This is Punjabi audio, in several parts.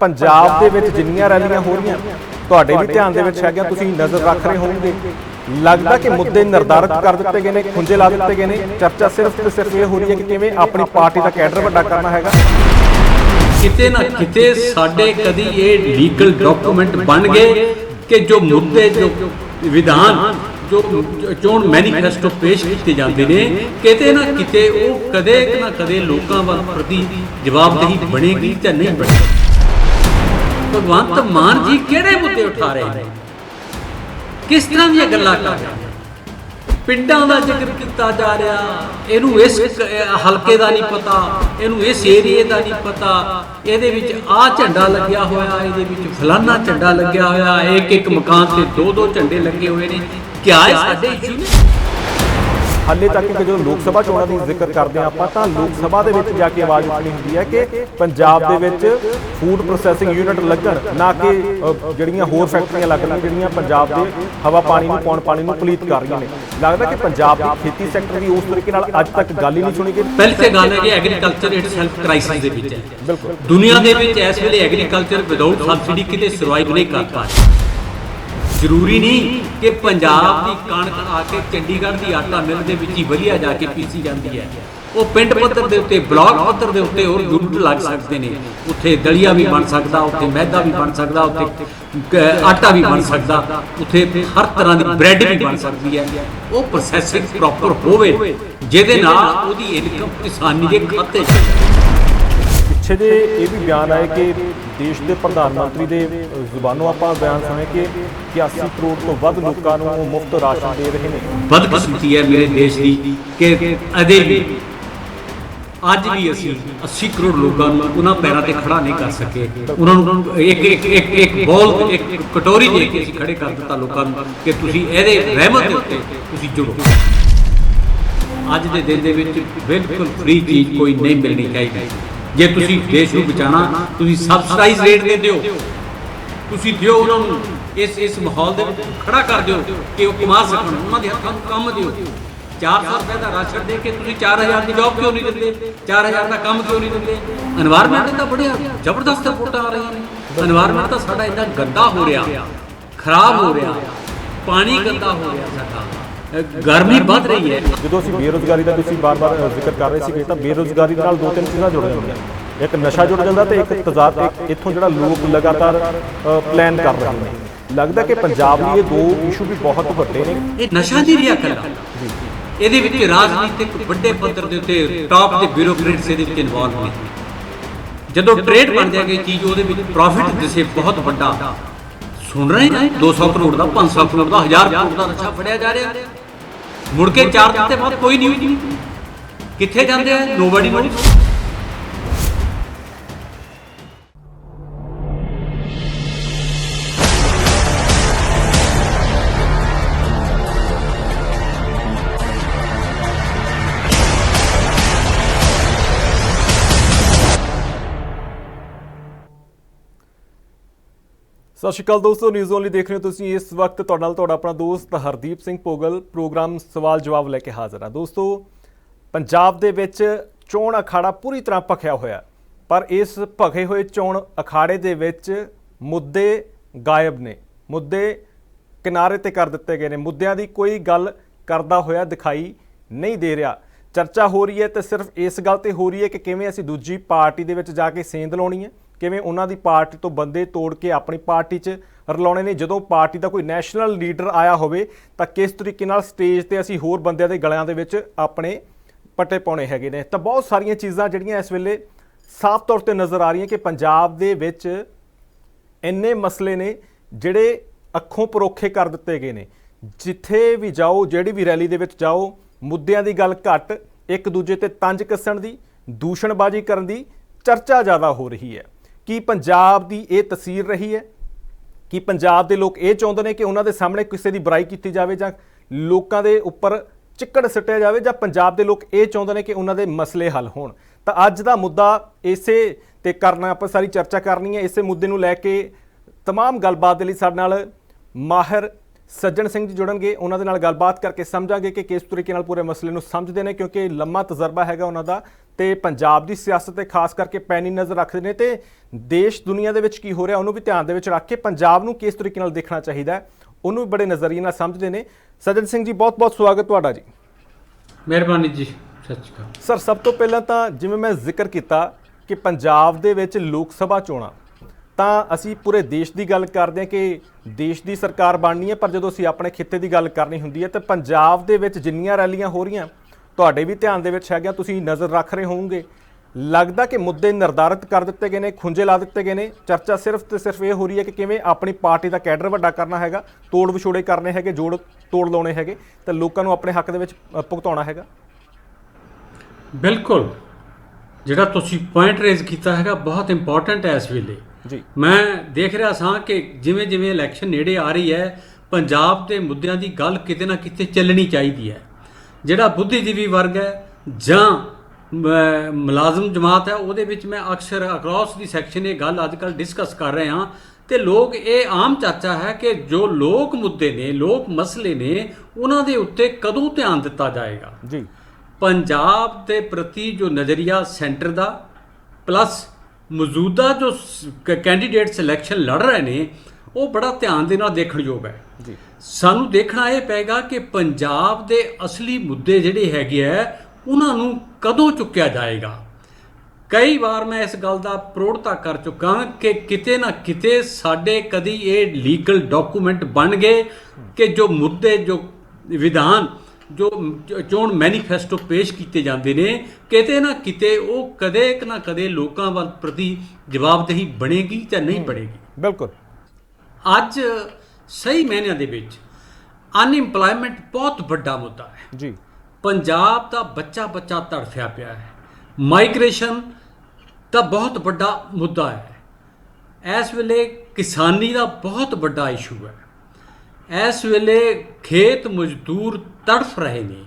ਪੰਜਾਬ ਦੇ ਵਿੱਚ ਜਿੰਨੀਆਂ ਰੈਲੀਆਂ ਹੋ ਰਹੀਆਂ, ਤੁਹਾਡੇ ਵੀ ਧਿਆਨ ਦੇ ਵਿੱਚ ਹੈਗੀਆਂ, ਤੁਸੀਂ ਨਜ਼ਰ ਰੱਖ ਰਹੇ ਹੋਵੋਗੇ। ਲੱਗਦਾ ਕਿ ਮੁੱਦੇ ਨਿਰਧਾਰਤ ਕਰ ਦਿੱਤੇ ਗਏ ਨੇ, ਖੁੰਝੇ ਲਾ ਦਿੱਤੇ ਗਏ ਨੇ। ਚਰਚਾ ਸਿਰਫ ਤੇ ਸਿਰਫ ਇਹ ਹੋ ਰਹੀ ਹੈ ਕਿ ਕਿਵੇਂ ਆਪਣੀ ਪਾਰਟੀ ਦਾ ਕੈਡਰ ਵੱਡਾ ਕਰਨਾ ਹੈਗਾ। ਕਿਤੇ ਨਾ ਕਿਤੇ ਸਾਡੇ ਕਦੀ ਇਹ ਲੀਗਲ ਡਾਕੂਮੈਂਟ ਬਣ ਗਏ ਕਿ ਜੋ ਮੁੱਦੇ, ਜੋ ਵਿਧਾਨ, ਜੋ ਚੋਣ ਮੈਨੀਫੈਸਟੋ ਪੇਸ਼ ਕੀਤੇ ਜਾਂਦੇ ਨੇ, ਕਿਤੇ ਨਾ ਕਿਤੇ ਉਹ ਕਦੇ ਨਾ ਕਦੇ ਲੋਕਾਂ ਵੱਲ ਪ੍ਰਤੀ ਜਵਾਬਦੇਹੀ ਬਣੇਗੀ ਜਾਂ ਨਹੀਂ ਬਣੇਗੀ। ਭਗਵੰਤ ਮਾਨ ਜੀ ਕਿਹੜੇ ਮੁੱਦੇ ਉਠਾ ਰਹੇ ਨੇ? ਕਿਸ ਤਰ੍ਹਾਂ ਦੀਆਂ ਗੱਲਾਂ ਕਰ ਰਹੇ ਪਿੰਡਾਂ ਦਾ ਜ਼ਿਕਰ ਕੀਤਾ ਜਾ ਰਿਹਾ। ਇਹਨੂੰ ਇਸ ਹਲਕੇ ਦਾ ਨਹੀਂ ਪਤਾ ਇਹਨੂੰ ਇਸ ਏਰੀਏ ਦਾ ਨਹੀਂ ਪਤਾ। ਇਹਦੇ ਵਿੱਚ ਆਹ ਝੰਡਾ ਲੱਗਿਆ ਹੋਇਆ ਇਹਦੇ ਵਿੱਚ ਫਲਾਨਾ ਝੰਡਾ ਲੱਗਿਆ ਹੋਇਆ। ਇੱਕ ਇੱਕ ਮਕਾਨ ਤੇ ਦੋ ਦੋ ਝੰਡੇ ਲੱਗੇ ਹੋਏ ਨੇ। ਕਿਆ ਇਹ ਸਾਡੇ ਇਸ਼ੂ ਨੇ? ਹਾਲੇ ਤੱਕ ਕਿ ਜਦੋਂ ਲੋਕ ਸਭਾ ਚੋਣਾਂ ਦੀ ਜ਼ਿਕਰ ਕਰਦੇ ਹਾਂ ਆਪਾਂ ਤਾਂ ਲੋਕ ਸਭਾ ਦੇ ਵਿੱਚ ਜਾ ਕੇ ਆਵਾਜ਼ ਉੱਠਣੀ ਹੁੰਦੀ ਹੈ ਕਿ ਪੰਜਾਬ ਦੇ ਵਿੱਚ ਫੂਡ ਪ੍ਰੋਸੈਸਿੰਗ ਯੂਨਿਟ ਲੱਗਣ ਨਾ ਕਿ ਜਿਹੜੀਆਂ ਹੋਰ ਫੈਕਟਰੀਆਂ ਲੱਗਣ ਜਿਹੜੀਆਂ ਪੰਜਾਬ ਦੇ ਹਵਾ ਪਾਣੀ ਨੂੰ ਪੌਣ ਪਾਣੀ ਨੂੰ ਪਲੀਤ ਕਰ ਰਹੀਆਂ ਨੇ। ਲੱਗਦਾ ਕਿ ਪੰਜਾਬ ਦੀ ਖੇਤੀ ਸੈਕਟਰ ਦੀ ਉਸ ਤਰੀਕੇ ਨਾਲ ਅੱਜ ਤੱਕ ਗੱਲ ਹੀ ਨਹੀਂ ਸੁਣੀ ਗਈ। ਪਹਿਲੀ ਤੇ ਗੱਲ ਹੈ ਕਿ ਐਗਰੀਕਲਚਰ ਇਟਸੈਲਫ ਕ੍ਰਾਈਸਿਸ ਦੇ ਵਿੱਚ ਹੈ। ਬਿਲਕੁਲ। ਦੁਨੀਆ ਦੇ ਵਿੱਚ ਇਸ ਵੇਲੇ ਐਗਰੀਕਲਚਰ ਵਿਦਆਊਟ ਸਬਸਿਡੀ ਕਿਤੇ ਸਰਵਾਈਵ ਨਹੀਂ ਕਰ ਪਾ ਰਿਹਾ। ਜ਼ਰੂਰੀ ਨਹੀਂ ਕਿ ਪੰਜਾਬ ਦੀ ਕਣਕ ਆ ਕੇ ਚੰਡੀਗੜ੍ਹ ਦੀ ਆਟਾ ਮਿਲ ਦੇ ਵਿੱਚ ਹੀ ਵਧੀਆ ਜਾ ਕੇ ਪੀਸੀ ਜਾਂਦੀ ਹੈ। ਉਹ ਪਿੰਡ ਪੱਧਰ ਦੇ ਉੱਤੇ, ਬਲਾਕ ਪੱਧਰ ਦੇ ਉੱਤੇ ਹੋਰ ਯੂਨਿਟ ਲੱਗ ਸਕਦੇ ਨੇ। ਉੱਥੇ ਦਲੀਆ ਵੀ ਬਣ ਸਕਦਾ, ਉੱਥੇ ਮੈਦਾ ਵੀ ਬਣ ਸਕਦਾ, ਉੱਥੇ ਆਟਾ ਵੀ ਬਣ ਸਕਦਾ। ਉੱਥੇ ਹਰ ਤਰ੍ਹਾਂ ਦੀ ਬ੍ਰੈਡ ਵੀ ਬਣ ਸਕਦੀ ਹੈ। ਉਹ ਪ੍ਰੋਸੈਸਿੰਗ ਪ੍ਰੋਪਰ ਹੋਵੇ, ਜਿਹਦੇ ਨਾਲ ਉਹਦੀ ਇਨਕਮ ਕਿਸਾਨੀ ਦੇ ਖਾਤੇ 'ਚ ਪਿੱਛੇ ਜੇ ਇਹ ਵੀ ਬਿਆਨ ਆਏ ਕਿ ਦੇਸ਼ ਦੇ ਪ੍ਰਧਾਨ ਮੰਤਰੀ ਦੇ ਜ਼ੁਬਾਨੋਂ ਆਪਾਂ ਬਿਆਨ ਸੁਣੇ ਕਿ 81 ਕਰੋੜ ਤੋਂ ਵੱਧ ਲੋਕਾਂ ਨੂੰ ਮੁਫਤ ਰਾਸ਼ਨ ਦੇ ਰਹੇ ਨੇ। ਬਦਕਿਸਮਤੀ ਹੈ ਮੇਰੇ ਦੇਸ਼ ਦੀ ਕਿ ਅਦੇ ਵੀ ਅੱਜ ਵੀ ਅਸੀਂ 80 ਕਰੋੜ ਲੋਕਾਂ ਨੂੰ ਉਹਨਾਂ ਪੈਰਾਂ ਤੇ ਖੜਾ ਨਹੀਂ ਕਰ ਸਕੇ। ਉਹਨਾਂ ਨੂੰ ਇੱਕ ਇੱਕ ਇੱਕ ਇੱਕ ਬੋਲ, ਇੱਕ ਕਟੋਰੀ ਦੇ ਕੇ ਅਸੀਂ ਖੜੇ ਕਰ ਦਿੱਤਾ ਲੋਕਾਂ ਨੂੰ ਕਿ ਤੁਸੀਂ ਇਹਦੇ ਰਹਿਮਤ ਦੇ ਉੱਤੇ ਤੁਸੀਂ ਜੁੜੋ। ਅੱਜ ਦੇ ਦਿਨ ਦੇ ਵਿੱਚ ਬਿਲਕੁਲ ਫ੍ਰੀ ਚੀਜ਼ ਕੋਈ ਨਹੀਂ ਮਿਲਣੀ ਚਾਹੀਦੀ। ਜੇ ਤੁਸੀਂ ਦੇਸ਼ ਨੂੰ ਬਚਾਣਾ ਤੁਸੀਂ ਸਬਸਿਡਾਈਜ਼ ਰੇਟ ਦੇ ਦਿਓ। ਤੁਸੀਂ ਦਿਓ ਉਹਨਾਂ ਨੂੰ। ਇਸ ਇਸ ਮਾਹੌਲ ਦੇ ਵਿੱਚ ਖੜਾ ਕਰ ਦਿਓ ਕਿ ਉਹ ਕਮਾ ਸਕਣ, ਉਹਨਾਂ ਦੇ ਹੱਥਾਂ ਨੂੰ ਕੰਮ ਦਿਓ। 400 ਰੁਪਏ ਦਾ ਰਾਸ਼ਨ ਦੇ ਕੇ ਤੁਸੀਂ 4000 ਦੀ ਜੌਬ ਕਿਉਂ ਨਹੀਂ ਦਿੰਦੇ? 4000 ਦਾ ਕੰਮ ਕਿਉਂ ਨਹੀਂ ਦਿੰਦੇ? এনवायरमेंट ਤਾਂ ਬੜਿਆ, ਜ਼ਬਰਦਸਤ ਰਿਪੋਰਟਾਂ ਆ ਰਹੀਆਂ ਨੇ। এনवायरमेंट ਤਾਂ ਸਾਡਾ ਇੰਨਾ ਗੰਦਾ ਹੋ ਰਿਹਾ, ਖਰਾਬ ਹੋ ਰਿਹਾ, ਪਾਣੀ ਗੰਦਾ ਹੋ ਰਿਹਾ ਸਾਡਾ। ਗਰਮੀ ਵੱਧ ਰਹੀ ਹੈ। ਜਦੋਂ ਅਸੀਂ ਬੇਰੋਜ਼ਗਾਰੀ ਦਾ ਤੁਸੀਂ ਬਾਰ-ਬਾਰ ਜ਼ਿਕਰ ਕਰ ਰਹੇ ਸੀਗੇ ਤਾਂ ਬੇਰੋਜ਼ਗਾਰੀ ਨਾਲ ਦੋ ਤਿੰਨ ਚੀਜ਼ਾਂ ਜੁੜ ਜਾਂਦੀਆਂ ਇੱਕ ਨਸ਼ਾ ਜੁੜ ਜਾਂਦਾ ਤੇ ਇੱਕ ਤਜ਼ਾਦ ਇੱਥੋਂ ਜਿਹੜਾ ਲੋਕ ਲਗਾਤਾਰ ਪਲਾਨ ਕਰ ਰਹੇ ਨੇ। ਲੱਗਦਾ ਕਿ ਪੰਜਾਬ ਲਈ ਇਹ ਦੋ ਇਸ਼ੂ ਵੀ ਬਹੁਤ ਵੱਡੇ ਨੇ। ਇਹ ਨਸ਼ਾ ਨਹੀਂ ਰਿਹਾ ਕੱਲਾ ਇਹਦੇ ਵਿੱਚ ਰਾਜਨੀਤਿਕ ਵੱਡੇ ਪੱਧਰ ਦੇ ਉੱਤੇ ਟਾਪ ਦੇ ਬਿਊਰੋਕਰੇਟਸ ਇਹਦੇ ਵਿੱਚ ਇਨਵੋਲਵ ਨੇ। ਜਦੋਂ ਟ੍ਰੇਡ ਬਣ ਜਾਏਗੀ ਚੀਜ਼ ਉਹਦੇ ਵਿੱਚ ਪ੍ਰੋਫਿਟ ਦਿਸੇ ਬਹੁਤ ਵੱਡਾ। ਸੁਣ ਰਹੇ ਨੇ 200 ਕਰੋੜ ਦਾ 500 ਕਰੋੜ ਦਾ 1000 ਕਰੋੜ ਦਾ ਨਸ਼ਾ ਫੜਿਆ ਜਾ ਰਿਹਾ। ਮੁੜ ਕੇ ਚਾਰ ਤੇ ਬਾਅਦ ਕੋਈ ਨਿਊਜ਼ ਨਹੀਂ। ਕਿੱਥੇ ਜਾਂਦੇ ਆ? ਨੋਬਡੀ ਨੋਸ ਸਤਿ ਸ਼੍ਰੀ ਅਕਾਲ ਦੋਸਤੋ ਨਿਊਜ਼ ਓਨਲੀ ਦੇਖ ਰਹੇ ਹੋ ਤੁਸੀਂ ਇਸ ਵਕਤ। ਤੁਹਾਡੇ ਨਾਲ ਤੁਹਾਡਾ ਆਪਣਾ ਦੋਸਤ ਹਰਦੀਪ ਸਿੰਘ ਪੋਗਲ ਪ੍ਰੋਗਰਾਮ ਸਵਾਲ ਜਵਾਬ ਲੈ ਕੇ ਹਾਜ਼ਰ ਹਾਂ ਦੋਸਤੋ, ਪੰਜਾਬ ਦੇ ਵਿੱਚ ਚੋਣ ਅਖਾੜਾ ਪੂਰੀ ਤਰ੍ਹਾਂ ਭਖਿਆ ਹੋਇਆ। ਪਰ ਇਸ ਭਖੇ ਹੋਏ ਚੋਣ ਅਖਾੜੇ ਦੇ ਵਿੱਚ ਮੁੱਦੇ ਗਾਇਬ ਨੇ। ਮੁੱਦੇ ਕਿਨਾਰੇ ਤੇ ਕਰ ਦਿੱਤੇ ਗਏ ਨੇ। ਮੁੱਦਿਆਂ ਦੀ ਕੋਈ ਗੱਲ ਕਰਦਾ ਹੋਇਆ ਦਿਖਾਈ ਨਹੀਂ ਦੇ ਰਿਹਾ। ਚਰਚਾ ਹੋ ਰਹੀ ਹੈ ਤੇ ਸਿਰਫ ਇਸ ਗੱਲ ਤੇ ਹੋ ਰਹੀ ਹੈ ਕਿ ਕਿਵੇਂ ਅਸੀਂ ਦੂਜੀ ਪਾਰਟੀ ਦੇ ਵਿੱਚ ਜਾ ਕੇ ਸੇਂਧ ਲਾਉਣੀ ਹੈ। ਕਿਵੇਂ ਉਹਨਾਂ ਦੀ ਪਾਰਟੀ ਤੋਂ ਬੰਦੇ ਤੋੜ ਕੇ ਆਪਣੀ ਪਾਰਟੀ 'ਚ ਰਲਾਉਣੇ ਨੇ? ਜਦੋਂ ਪਾਰਟੀ ਦਾ ਕੋਈ ਨੈਸ਼ਨਲ ਲੀਡਰ ਆਇਆ ਹੋਵੇ, ਤਾਂ ਕਿਸ ਤਰੀਕੇ ਨਾਲ ਸਟੇਜ ਤੇ ਅਸੀਂ ਹੋਰ ਬੰਦਿਆਂ ਦੇ ਗਲਿਆਂ ਦੇ ਵਿੱਚ ਆਪਣੇ ਪੱਟੇ ਪਾਉਣੇ ਹੈਗੇ ਨੇ? ਤਾਂ ਬਹੁਤ ਸਾਰੀਆਂ ਚੀਜ਼ਾਂ ਜਿਹੜੀਆਂ ਇਸ ਵੇਲੇ ਸਾਫ਼ ਤੌਰ ਤੇ ਨਜ਼ਰ ਆ ਰਹੀਆਂ ਕਿ ਪੰਜਾਬ ਦੇ ਵਿੱਚ ਇੰਨੇ ਮਸਲੇ ਨੇ ਜਿਹੜੇ ਅੱਖੋਂ ਪਰੋਖੇ ਕਰ ਦਿੱਤੇ ਗਏ ਨੇ। ਜਿੱਥੇ ਵੀ ਜਾਓ, ਜਿਹੜੀ ਵੀ ਰੈਲੀ ਦੇ ਵਿੱਚ ਜਾਓ, ਮੁੱਦਿਆਂ ਦੀ ਗੱਲ ਘੱਟ, ਇੱਕ ਦੂਜੇ ਤੇ ਤੰਜ ਕੱਸਣ ਦੀ, ਦੂਸ਼ਣਬਾਜ਼ੀ ਕਰਨ ਦੀ ਚਰਚਾ ਜ਼ਿਆਦਾ ਹੋ ਰਹੀ ਹੈ। ਕੀ ਪੰਜਾਬ ਦੀ ਇਹ ਤਸਵੀਰ ਰਹੀ ਹੈ? ਕਿ ਪੰਜਾਬ ਦੇ ਲੋਕ ਇਹ ਚਾਹੁੰਦੇ ਨੇ ਕਿ ਉਹਨਾਂ ਦੇ ਸਾਹਮਣੇ ਕਿਸੇ ਦੀ ਬੁਰਾਈ ਕੀਤੀ ਜਾਵੇ ਜਾਂ ਲੋਕਾਂ ਦੇ ਉੱਪਰ ਚਿੱਕੜ ਸੱਟਿਆ ਜਾਵੇ ਜਾਂ ਪੰਜਾਬ ਦੇ ਲੋਕ ਇਹ ਚਾਹੁੰਦੇ ਨੇ ਕਿ ਉਹਨਾਂ ਦੇ ਮਸਲੇ ਹੱਲ ਹੋਣ? ਤਾਂ ਅੱਜ ਦਾ ਮੁੱਦਾ ਇਸੇ ਤੇ ਕਰਨਾ, ਆਪਾਂ ਸਾਰੀ ਚਰਚਾ ਕਰਨੀ ਹੈ। ਇਸੇ ਮੁੱਦੇ ਨੂੰ ਲੈ ਕੇ ਤਮਾਮ ਗੱਲਬਾਤ ਦੇ ਲਈ ਸਾਡੇ ਨਾਲ ਮਾਹਿਰ ਸੱਜਣ ਸਿੰਘ ਜੀ ਜੁੜਨਗੇ ਉਹਨਾਂ ਦੇ ਨਾਲ ਗੱਲਬਾਤ ਕਰਕੇ ਸਮਝਾਂਗੇ ਕਿ ਕਿਸ ਤਰੀਕੇ ਨਾਲ ਪੂਰੇ ਮਸਲੇ ਨੂੰ ਸਮਝਦੇ ਨੇ ਕਿਉਂਕਿ ਲੰਮਾ ਤਜਰਬਾ ਹੈਗਾ ਉਹਨਾਂ ਦਾ ਤੇ ਪੰਜਾਬ ਦੀ ਸਿਆਸਤ ਤੇ ਖਾਸ ਕਰਕੇ ਪੈਣੀ ਨਜ਼ਰ ਰੱਖਦੇ ਨੇ ਤੇ ਦੇਸ਼ ਦੁਨੀਆ ਦੇ ਵਿੱਚ ਕੀ ਹੋ ਰਿਹਾ ਉਹਨੂੰ ਵੀ ਧਿਆਨ ਦੇ ਵਿੱਚ ਰੱਖ ਕੇ ਪੰਜਾਬ ਨੂੰ ਕਿਸ ਤਰੀਕੇ ਨਾਲ ਦੇਖਣਾ ਚਾਹੀਦਾ ਉਹਨੂੰ ਵੀ ਬੜੇ ਨਜ਼ਰੀਏ ਨਾਲ ਸਮਝਦੇ ਨੇ। ਸੱਜਣ ਸਿੰਘ ਜੀ ਬਹੁਤ-ਬਹੁਤ ਸਵਾਗਤ ਤੁਹਾਡਾ ਜੀ। ਮਿਹਰਬਾਨੀ ਜੀ ਸਤਿ ਸ਼੍ਰੀ ਅਕਾਲ। ਸਰ ਸਭ ਤੋਂ ਪਹਿਲਾਂ ਤਾਂ ਜਿਵੇਂ ਮੈਂ ਜ਼ਿਕਰ ਕੀਤਾ ਕਿ ਪੰਜਾਬ ਦੇ ਵਿੱਚ ਲੋਕ ਸਭਾ ਚੋਣਾਂ ਤਾਂ ਅਸੀਂ ਪੂਰੇ ਦੇਸ਼ ਦੀ ਗੱਲ ਕਰਦੇ ਹਾਂ ਕਿ ਦੇਸ਼ ਦੀ ਸਰਕਾਰ ਬਣਨੀ ਹੈ, ਪਰ ਜਦੋਂ ਅਸੀਂ ਆਪਣੇ ਖਿੱਤੇ ਦੀ ਗੱਲ ਕਰਨੀ ਹੁੰਦੀ ਹੈ, ਤਾਂ ਪੰਜਾਬ ਦੇ ਵਿੱਚ ਜਿੰਨੀਆਂ ਰੈਲੀਆਂ ਹੋ ਰਹੀਆਂ, ਤੁਹਾਡੇ ਵੀ ਧਿਆਨ ਦੇ ਵਿੱਚ ਹੈਗਾ ਤੁਸੀਂ ਨਜ਼ਰ ਰੱਖ ਰਹੇ ਹੋਵੋਗੇ। ਲੱਗਦਾ ਕਿ ਮੁੱਦੇ ਨਿਰਧਾਰਿਤ ਕਰ ਦਿੱਤੇ ਗਏ ਨੇ, ਖੁੰਝੇ ਲਾ ਦਿੱਤੇ ਗਏ ਨੇ। ਚਰਚਾ ਸਿਰਫ ਤੇ ਸਿਰਫ ਇਹ ਹੋ ਰਹੀ ਹੈ ਕਿ ਕਿਵੇਂ ਆਪਣੀ ਪਾਰਟੀ ਦਾ ਕੈਡਰ ਵੱਡਾ ਕਰਨਾ ਹੈਗਾ, ਤੋੜ ਵਿਛੋੜੇ ਕਰਨੇ ਹੈਗੇ, ਜੋੜ ਤੋੜ ਲਾਉਣੇ ਹੈਗੇ, ਤੇ ਲੋਕਾਂ ਨੂੰ ਆਪਣੇ ਹੱਕ ਦੇ ਵਿੱਚ ਭੁਗਤਾਉਣਾ ਹੈਗਾ। ਬਿਲਕੁਲ। ਜਿਹੜਾ ਤੁਸੀਂ ਪੁਆਇੰਟ ਰੇਜ਼ ਕੀਤਾ ਹੈਗਾ, ਬਹੁਤ ਇੰਪੋਰਟੈਂਟ ਹੈ ਇਸ ਵੇਲੇ। ਜੀ। ਮੈਂ ਦੇਖ ਰਿਹਾ ਸਾਂ ਕਿ ਜਿਵੇਂ ਜਿਵੇਂ ਇਲੈਕਸ਼ਨ ਨੇੜੇ ਆ ਰਹੀ ਹੈ ਪੰਜਾਬ ਦੇ ਮੁੱਦਿਆਂ ਦੀ ਗੱਲ ਕਿਤੇ ਨਾ ਕਿਤੇ ਚੱਲਣੀ ਚਾਹੀਦੀ ਹੈ। ਜਿਹੜਾ ਬੁੱਧੀਜੀਵੀ ਵਰਗ ਹੈ ਜਾਂ ਮੁਲਾਜ਼ਮ ਜਮਾਤ ਹੈ ਉਹਦੇ ਵਿੱਚ ਮੈਂ ਅਕਸਰ ਅਕ੍ਰੋਸ ਦੀ ਸੈਕਸ਼ਨ ਇਹ ਗੱਲ ਅੱਜ ਕੱਲ ਡਿਸਕਸ ਕਰ ਰਹੇ ਹਾਂ ਤੇ ਲੋਕ ਇਹ ਆਮ ਚਰਚਾ ਹੈ ਕਿ ਜੋ ਲੋਕ ਮੁੱਦੇ ਨੇ ਲੋਕ ਮਸਲੇ ਨੇ ਉਹਨਾਂ ਦੇ ਉੱਤੇ ਕਦੋਂ ਧਿਆਨ ਦਿੱਤਾ ਜਾਏਗਾ? ਜੀ। ਪੰਜਾਬ ਦੇ ਪ੍ਰਤੀ ਜੋ ਨਜ਼ਰੀਆ ਸੈਂਟਰ ਦਾ ਪਲੱਸ ਮੌਜੂਦਾ ਜੋ ਕੈਂਡੀਡੇਟ ਸਿਲੈਕਸ਼ਨ ਲੜ ਰਹੇ ਨੇ ਉਹ ਬੜਾ ਧਿਆਨ ਦੇ ਨਾਲ ਦੇਖਣਯੋਗ ਹੈ। ਜੀ। ਸਾਨੂੰ ਦੇਖਣਾ ਇਹ ਪਏਗਾ ਕਿ ਪੰਜਾਬ ਦੇ ਅਸਲੀ ਮੁੱਦੇ ਜਿਹੜੇ ਹੈਗੇ ਆ ਉਹਨਾਂ ਨੂੰ ਕਦੋਂ ਚੁੱਕਿਆ ਜਾਏਗਾ। ਕਈ ਵਾਰ ਮੈਂ ਇਸ ਗੱਲ ਦਾ ਪ੍ਰੋੜਤਾ ਕਰ ਚੁੱਕਾ ਕਿ ਕਿਤੇ ਨਾ ਕਿਤੇ ਸਾਡੇ ਕਦੀ ਇਹ ਲੀਗਲ ਡਾਕੂਮੈਂਟ ਬਣ ਗਏ ਕਿ ਜੋ ਮੁੱਦੇ ਜੋ ਵਿਧਾਨ ਜੋ ਚੋਣ ਮੈਨੀਫੈਸਟੋ ਪੇਸ਼ ਕੀਤੇ ਜਾਂਦੇ ਨੇ ਕਿਤੇ ਨਾ ਕਿਤੇ ਉਹ ਕਦੇ ਨਾ ਕਦੇ ਲੋਕਾਂ ਵੱਲ ਪ੍ਰਤੀ ਜਵਾਬਦੇਹੀ ਬਣੇਗੀ ਜਾਂ ਨਹੀਂ ਬਣੇਗੀ। ਬਿਲਕੁਲ। ਅੱਜ ਸਹੀ ਮਾਇਨਿਆਂ ਦੇ ਵਿੱਚ ਅਨਇੰਪਲੋਇਮੈਂਟ ਬਹੁਤ ਵੱਡਾ ਮੁੱਦਾ ਹੈ। ਜੀ। ਪੰਜਾਬ ਦਾ ਬੱਚਾ ਬੱਚਾ ਤੜਫਿਆ ਪਿਆ ਹੈ। ਮਾਈਗ੍ਰੇਸ਼ਨ ਦਾ ਬਹੁਤ ਵੱਡਾ ਮੁੱਦਾ ਹੈ। ਇਸ ਵੇਲੇ ਕਿਸਾਨੀ ਦਾ ਬਹੁਤ ਵੱਡਾ ਇਸ਼ੂ ਹੈ। ਇਸ ਵੇਲੇ ਖੇਤ ਮਜ਼ਦੂਰ ਤੜਫ ਰਹੇ ਨੇ।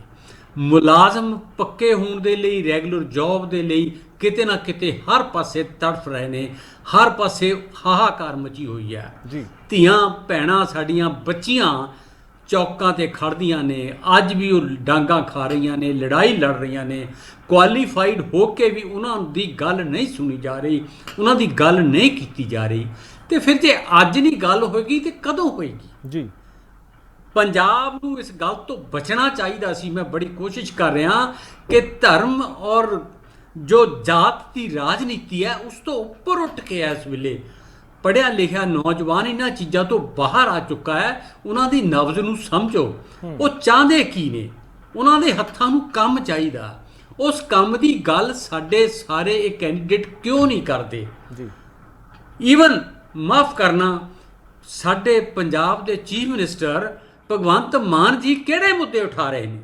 ਮੁਲਾਜ਼ਮ ਪੱਕੇ ਹੋਣ ਦੇ ਲਈ ਰੈਗੂਲਰ ਜੌਬ ਦੇ ਲਈ ਕਿਤੇ ਨਾ ਕਿਤੇ ਹਰ ਪਾਸੇ ਤੜਫ ਰਹੇ ਨੇ। ਹਰ ਪਾਸੇ ਹਾਹਾਕਾਰ ਮਚੀ ਹੋਈ ਹੈ। ਜੀ। ਧੀਆਂ ਭੈਣਾਂ ਸਾਡੀਆਂ ਬੱਚੀਆਂ ਚੌਕਾਂ ਤੇ ਖੜਦੀਆਂ ਨੇ। ਅੱਜ ਵੀ ਉਹ ਡਾਂਗਾ ਖਾ ਰਹੀਆਂ ਨੇ ਲੜਾਈ ਲੜ ਰਹੀਆਂ ਨੇ। ਕੁਆਲੀਫਾਈਡ ਹੋ ਕੇ ਵੀ ਉਹਨਾਂ ਦੀ ਗੱਲ ਨਹੀਂ ਸੁਣੀ ਜਾ ਰਹੀ ਉਹਨਾਂ ਦੀ ਗੱਲ ਨਹੀਂ ਕੀਤੀ ਜਾ ਰਹੀ। ਤੇ ਫਿਰ ਜੇ ਅੱਜ ਨਹੀਂ ਗੱਲ ਹੋਏਗੀ ਤੇ ਕਦੋਂ ਹੋਏਗੀ? ਜੀ। ਪੰਜਾਬ ਨੂੰ ਇਸ ਗੱਲ ਤੋਂ ਬਚਣਾ ਚਾਹੀਦਾ ਸੀ। ਮੈਂ ਬੜੀ ਕੋਸ਼ਿਸ਼ ਕਰ ਰਿਹਾ ਕਿ ਧਰਮ ਔਰ ਜੋ ਜਾਤ ਦੀ ਰਾਜਨੀਤੀ ਹੈ ਉਸ ਤੋਂ ਉੱਪਰ ਉੱਠ ਕੇ ਇਸ ਵੇਲੇ ਪੜਿਆ ਲਿਖਿਆ ਨੌਜਵਾਨ ਇਹਨਾਂ ਚੀਜ਼ਾਂ ਤੋਂ ਬਾਹਰ ਆ ਚੁੱਕਾ ਹੈ। ਉਹਨਾਂ ਦੀ ਨਬਜ਼ ਨੂੰ ਸਮਝੋ। ਉਹ ਚਾਹੁੰਦੇ ਕੀ ਨੇ? ਉਹਨਾਂ ਦੇ ਹੱਥਾਂ ਨੂੰ ਕੰਮ ਚਾਹੀਦਾ। ਉਸ ਕੰਮ ਦੀ ਗੱਲ ਸਾਡੇ ਸਾਰੇ ਇਹ ਕੈਂਡੀਡੇਟ ਕਿਉਂ ਨਹੀਂ ਕਰਦੇ? ਜੀ। ਈਵਨ ਮਾਫ ਕਰਨਾ ਸਾਡੇ ਪੰਜਾਬ ਦੇ ਚੀਫ ਮਿਨਿਸਟਰ ਭਗਵੰਤ ਮਾਨ ਜੀ ਕਿਹੜੇ ਮੁੱਦੇ ਉਠਾ ਰਹੇ ਨੇ?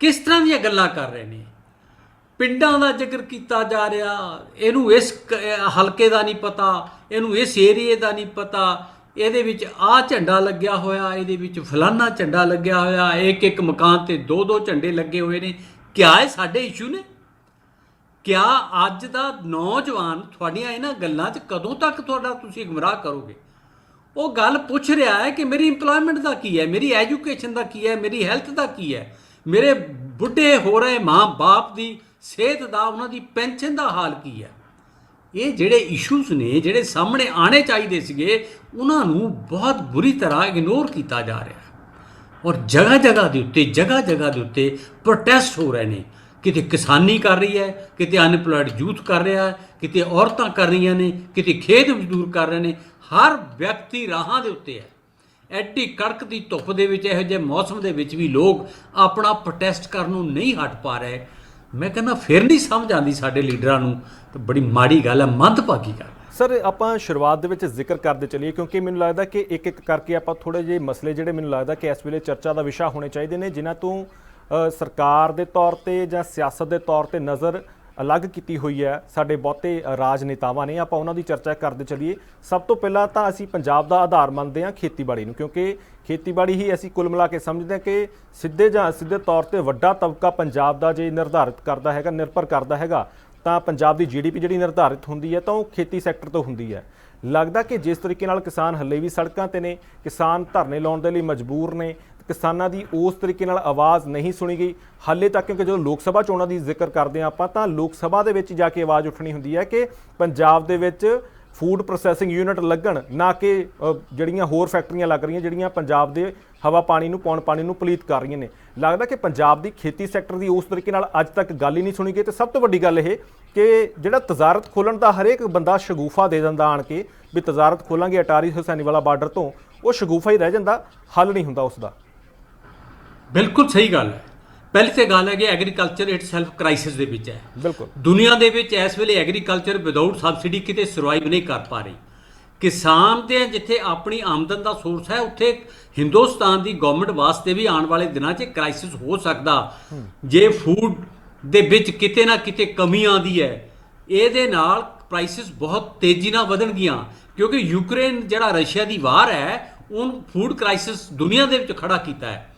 ਕਿਸ ਤਰ੍ਹਾਂ ਦੀਆਂ ਗੱਲਾਂ ਕਰ ਰਹੇ ਨੇ? ਪਿੰਡਾਂ ਦਾ ਜ਼ਿਕਰ ਕੀਤਾ ਜਾ ਰਿਹਾ, ਇਹਨੂੰ ਇਸ ਕ- ਹਲਕੇ ਦਾ ਨਹੀਂ ਪਤਾ, ਇਹਨੂੰ ਇਸ ਏਰੀਏ ਦਾ ਨਹੀਂ ਪਤਾ, ਇਹਦੇ ਵਿੱਚ ਆ ਝੰਡਾ ਲੱਗਿਆ ਹੋਇਆ, ਇਹਦੇ ਵਿੱਚ ਫਲਾਨਾ ਝੰਡਾ ਲੱਗਿਆ ਹੋਇਆ ਇੱਕ ਇੱਕ ਮਕਾਨ ਤੇ ਦੋ ਦੋ ਝੰਡੇ ਲੱਗੇ ਹੋਏ ਨੇ। ਕਿਆ ਇਹ ਸਾਡੇ ਇਸ਼ੂ ਨੇ? ਕਿਆ ਅੱਜ ਦਾ ਨੌਜਵਾਨ ਤੁਹਾਡੀਆਂ ਇਹਨਾਂ ਗੱਲਾਂ 'ਚ ਕਦੋਂ ਤੱਕ ਤੁਹਾਡਾ ਤੁਸੀਂ ਗੁੰਮਰਾਹ ਕਰੋਗੇ? ਉਹ ਗੱਲ ਪੁੱਛ ਰਿਹਾ ਹੈ ਕਿ ਮੇਰੀ EMPLOYMENT ਦਾ ਕੀ ਹੈ, ਮੇਰੀ ਐਜੂਕੇਸ਼ਨ ਦਾ ਕੀ ਹੈ, ਮੇਰੀ ਹੈਲਥ ਦਾ ਕੀ ਹੈ? ਮੇਰੇ ਬੁੱਢੇ ਹੋ ਰਹੇ ਮਾਂ-ਬਾਪ ਦੀ ਸਿਹਤ ਦਾ, ਉਹਨਾਂ ਦੀ ਪੈਨਸ਼ਨ ਦਾ ਹਾਲ ਕੀ ਹੈ? ਇਹ ਜਿਹੜੇ ਇਸ਼ੂਜ਼ ਨੇ, ਜਿਹੜੇ ਸਾਹਮਣੇ ਆਣੇ ਚਾਹੀਦੇ ਸੀਗੇ, ਉਹਨਾਂ ਨੂੰ ਬਹੁਤ ਬੁਰੀ ਤਰ੍ਹਾਂ ਇਗਨੋਰ ਕੀਤਾ ਜਾ ਰਿਹਾ ਔਰ ਜਗ੍ਹਾ ਜਗ੍ਹਾ ਦੇ ਉੱਤੇ ਜਗ੍ਹਾ ਜਗ੍ਹਾ ਦੇ ਉੱਤੇ ਪ੍ਰੋਟੈਸਟ ਹੋ ਰਹੇ ਨੇ। ਕਿਤੇ ਕਿਸਾਨੀ ਕਰ ਰਹੀ ਹੈ, ਕਿਤੇ ਅਨਪਲੋਇਡ ਯੂਥ ਕਰ ਰਿਹਾ ਹੈ ਕਿਤੇ ਔਰਤਾਂ ਕਰ ਰਹੀਆਂ ਨੇ, ਕਿਤੇ ਖੇਤ ਮਜ਼ਦੂਰ ਕਰ ਰਹੇ ਨੇ, ਹਰ ਵਿਅਕਤੀ ਰਾਹਾਂ ਦੇ ਉੱਤੇ ਹੈ। ਐਡੀ ਕੜਕ ਦੀ ਧੁੱਪ ਦੇ ਵਿੱਚ, ਇਹੋ ਜਿਹੇ ਮੌਸਮ ਦੇ ਵਿੱਚ ਵੀ ਲੋਕ ਆਪਣਾ ਪ੍ਰੋਟੈਸਟ ਕਰਨ ਨੂੰ ਨਹੀਂ ਹਟ ਪਾ ਰਹੇ। ਮੈਂ ਕਹਿੰਦਾ ਫਿਰ ਨਹੀਂ ਸਮਝ ਆਉਂਦੀ ਸਾਡੇ ਲੀਡਰਾਂ ਨੂੰ। ਤਾਂ ਬੜੀ ਮਾੜੀ ਗੱਲ ਹੈ, ਮੰਦਭਾਗੀ ਗੱਲ ਸਰ, ਆਪਾਂ ਸ਼ੁਰੂਆਤ ਦੇ ਵਿੱਚ ਜ਼ਿਕਰ ਕਰਦੇ ਚੱਲੀਏ, ਕਿਉਂਕਿ ਮੈਨੂੰ ਲੱਗਦਾ ਕਿ ਇੱਕ ਇੱਕ ਕਰਕੇ ਆਪਾਂ ਥੋੜੇ ਜਿਹੇ ਮਸਲੇ ਜਿਹੜੇ ਮੈਨੂੰ ਲੱਗਦਾ ਕਿ ਇਸ ਵੇਲੇ ਚਰਚਾ ਦਾ ਵਿਸ਼ਾ ਹੋਣੇ ਚਾਹੀਦੇ ਨੇ, ਜਿਨ੍ਹਾਂ ਤੋਂ ਸਰਕਾਰ ਦੇ ਤੌਰ ਤੇ ਜਾਂ ਸਿਆਸਤ ਦੇ ਤੌਰ ਤੇ ਨਜ਼ਰ ਅਲੱਗ ਕੀਤੀ ਹੋਈ ਹੈ। ਸਾਡੇ ਬਹੁਤੇ ਰਾਜਨੇਤਾਵਾਂ ਨੇ ਆਪਾਂ ਉਹਨਾਂ ਦੀ ਚਰਚਾ ਕਰਦੇ ਚਲੀਏ। ਸਭ ਤੋਂ ਪਹਿਲਾਂ ਤਾਂ ਅਸੀਂ ਪੰਜਾਬ ਦਾ ਆਧਾਰ ਮੰਨਦੇ ਹਾਂ ਖੇਤੀਬਾੜੀ ਨੂੰ, ਕਿਉਂਕਿ ਖੇਤੀਬਾੜੀ ਹੀ ਅਸੀਂ ਕੁੱਲ ਮਿਲਾ ਕੇ ਸਮਝਦੇ ਹਾਂ ਕਿ ਸਿੱਧੇ ਜਾਂ ਸਿੱਧੇ ਤੌਰ ਤੇ ਵੱਡਾ ਤਬਕਾ ਪੰਜਾਬ ਦਾ ਜੇ ਨਿਰਧਾਰਿਤ ਕਰਦਾ ਹੈਗਾ, ਨਿਰਭਰ ਕਰਦਾ ਹੈਗਾ, ਤਾਂ ਪੰਜਾਬ ਦੀ ਜੀਡੀਪੀ ਜਿਹੜੀ ਨਿਰਧਾਰਿਤ ਹੁੰਦੀ ਹੈ ਤਾਂ ਉਹ ਖੇਤੀ ਸੈਕਟਰ ਤੋਂ ਹੁੰਦੀ ਹੈ। ਲੱਗਦਾ ਕਿ ਜਿਸ ਤਰੀਕੇ ਨਾਲ ਕਿਸਾਨ ਹੱਲੇ ਵੀ ਸੜਕਾਂ ਤੇ ਨੇ, ਕਿਸਾਨ ਧਰਨੇ ਲਾਉਣ ਦੇ ਲਈ ਮਜਬੂਰ ਨੇ ਕਿਸਾਨਾਂ ਦੀ ਉਸ ਤਰੀਕੇ ਨਾਲ ਆਵਾਜ਼ ਨਹੀਂ ਸੁਣੀ ਗਈ। ਹਾਲੇ ਤੱਕ ਕਿਉਂਕਿ ਜਦੋਂ ਲੋਕ ਸਭਾ ਚੋਣਾਂ ਦੀ ਜ਼ਿਕਰ ਕਰਦੇ ਹਾਂ ਆਪਾਂ, ਤਾਂ ਲੋਕ ਸਭਾ ਦੇ ਵਿੱਚ ਜਾ ਕੇ ਆਵਾਜ਼ ਉੱਠਣੀ ਹੁੰਦੀ ਹੈ ਕਿ ਪੰਜਾਬ ਦੇ ਵਿੱਚ ਫੂਡ ਪ੍ਰੋਸੈਸਿੰਗ ਯੂਨਿਟ ਲੱਗਣ, ਨਾ ਕਿ ਜਿਹੜੀਆਂ ਹੋਰ ਫੈਕਟਰੀਆਂ ਲੱਗ ਰਹੀਆਂ, ਜਿਹੜੀਆਂ ਪੰਜਾਬ ਦੇ ਹਵਾ ਪਾਣੀ ਨੂੰ, ਪੌਣ ਪਾਣੀ ਨੂੰ ਪਲੀਤ ਕਰ ਰਹੀਆਂ ਨੇ। ਲੱਗਦਾ ਕਿ ਪੰਜਾਬ ਦੀ ਖੇਤੀ ਸੈਕਟਰ ਦੀ ਉਸ ਤਰੀਕੇ ਨਾਲ ਅੱਜ ਤੱਕ ਗੱਲ ਹੀ ਨਹੀਂ ਸੁਣੀ ਗਈ। ਤੇ ਸਭ ਤੋਂ ਵੱਡੀ ਗੱਲ ਇਹ ਕਿ ਜਿਹੜਾ ਤਜ਼ਾਰਤ ਖੋਲਣ ਦਾ ਹਰੇਕ ਬੰਦਾ ਸ਼ਗੂਫਾ ਦੇ ਦਿੰਦਾ ਆਣ ਕੇ, ਵੀ ਤਜ਼ਾਰਤ ਖੋਲਾਂਗੇ ਅਟਾਰੀ ਹੁਸੈਨੀ ਵਾਲਾ ਬਾਰਡਰ ਤੋਂ, ਉਹ ਸ਼ਗੂਫਾ ਹੀ ਰਹਿ ਜਾਂਦਾ, ਹੱਲ ਨਹੀਂ ਹੁੰਦਾ ਉਸ ਦਾ ਬਿਲਕੁਲ ਸਹੀ ਗੱਲ ਹੈ। ਪਹਿਲੀ ਤੇ ਗੱਲ ਹੈ ਕਿ ਐਗਰੀਕਲਚਰ ਇਟ ਸੈਲਫ ਕ੍ਰਾਈਸਿਸ ਦੇ ਵਿੱਚ ਹੈ। ਬਿਲਕੁਲ। ਦੁਨੀਆ ਦੇ ਵਿੱਚ ਇਸ ਵੇਲੇ ਐਗਰੀਕਲਚਰ ਵਿਦਆਊਟ ਸਬਸਿਡੀ ਕਿਤੇ ਸਰਵਾਈਵ ਨਹੀਂ ਕਰ ਪਾ ਰਹੀ। ਕਿਸਾਨ ਦੇ ਜਿੱਥੇ ਆਪਣੀ ਆਮਦਨ ਦਾ ਸੋਰਸ ਹੈ ਉੱਥੇ ਹਿੰਦੁਸਤਾਨ ਦੀ ਗਵਰਨਮੈਂਟ ਵਾਸਤੇ ਵੀ ਆਉਣ ਵਾਲੇ ਦਿਨਾਂ 'ਚ ਕ੍ਰਾਈਸਿਸ ਹੋ ਸਕਦਾ। ਜੇ ਫੂਡ ਦੇ ਵਿੱਚ ਕਿਤੇ ਨਾ ਕਿਤੇ ਕਮੀ ਆਂਦੀ ਹੈ ਇਹਦੇ ਨਾਲ ਪ੍ਰਾਈਸਿਸ ਬਹੁਤ ਤੇਜ਼ੀ ਨਾਲ ਵਧਣਗੀਆਂ। ਕਿਉਂਕਿ ਯੂਕਰੇਨ ਜਿਹੜਾ ਰਸ਼ੀਆ ਦੀ ਵਾਰ ਹੈ ਉਹ ਫੂਡ ਕ੍ਰਾਈਸਿਸ ਦੁਨੀਆ ਦੇ ਵਿੱਚ ਖੜਾ ਕੀਤਾ ਹੈ।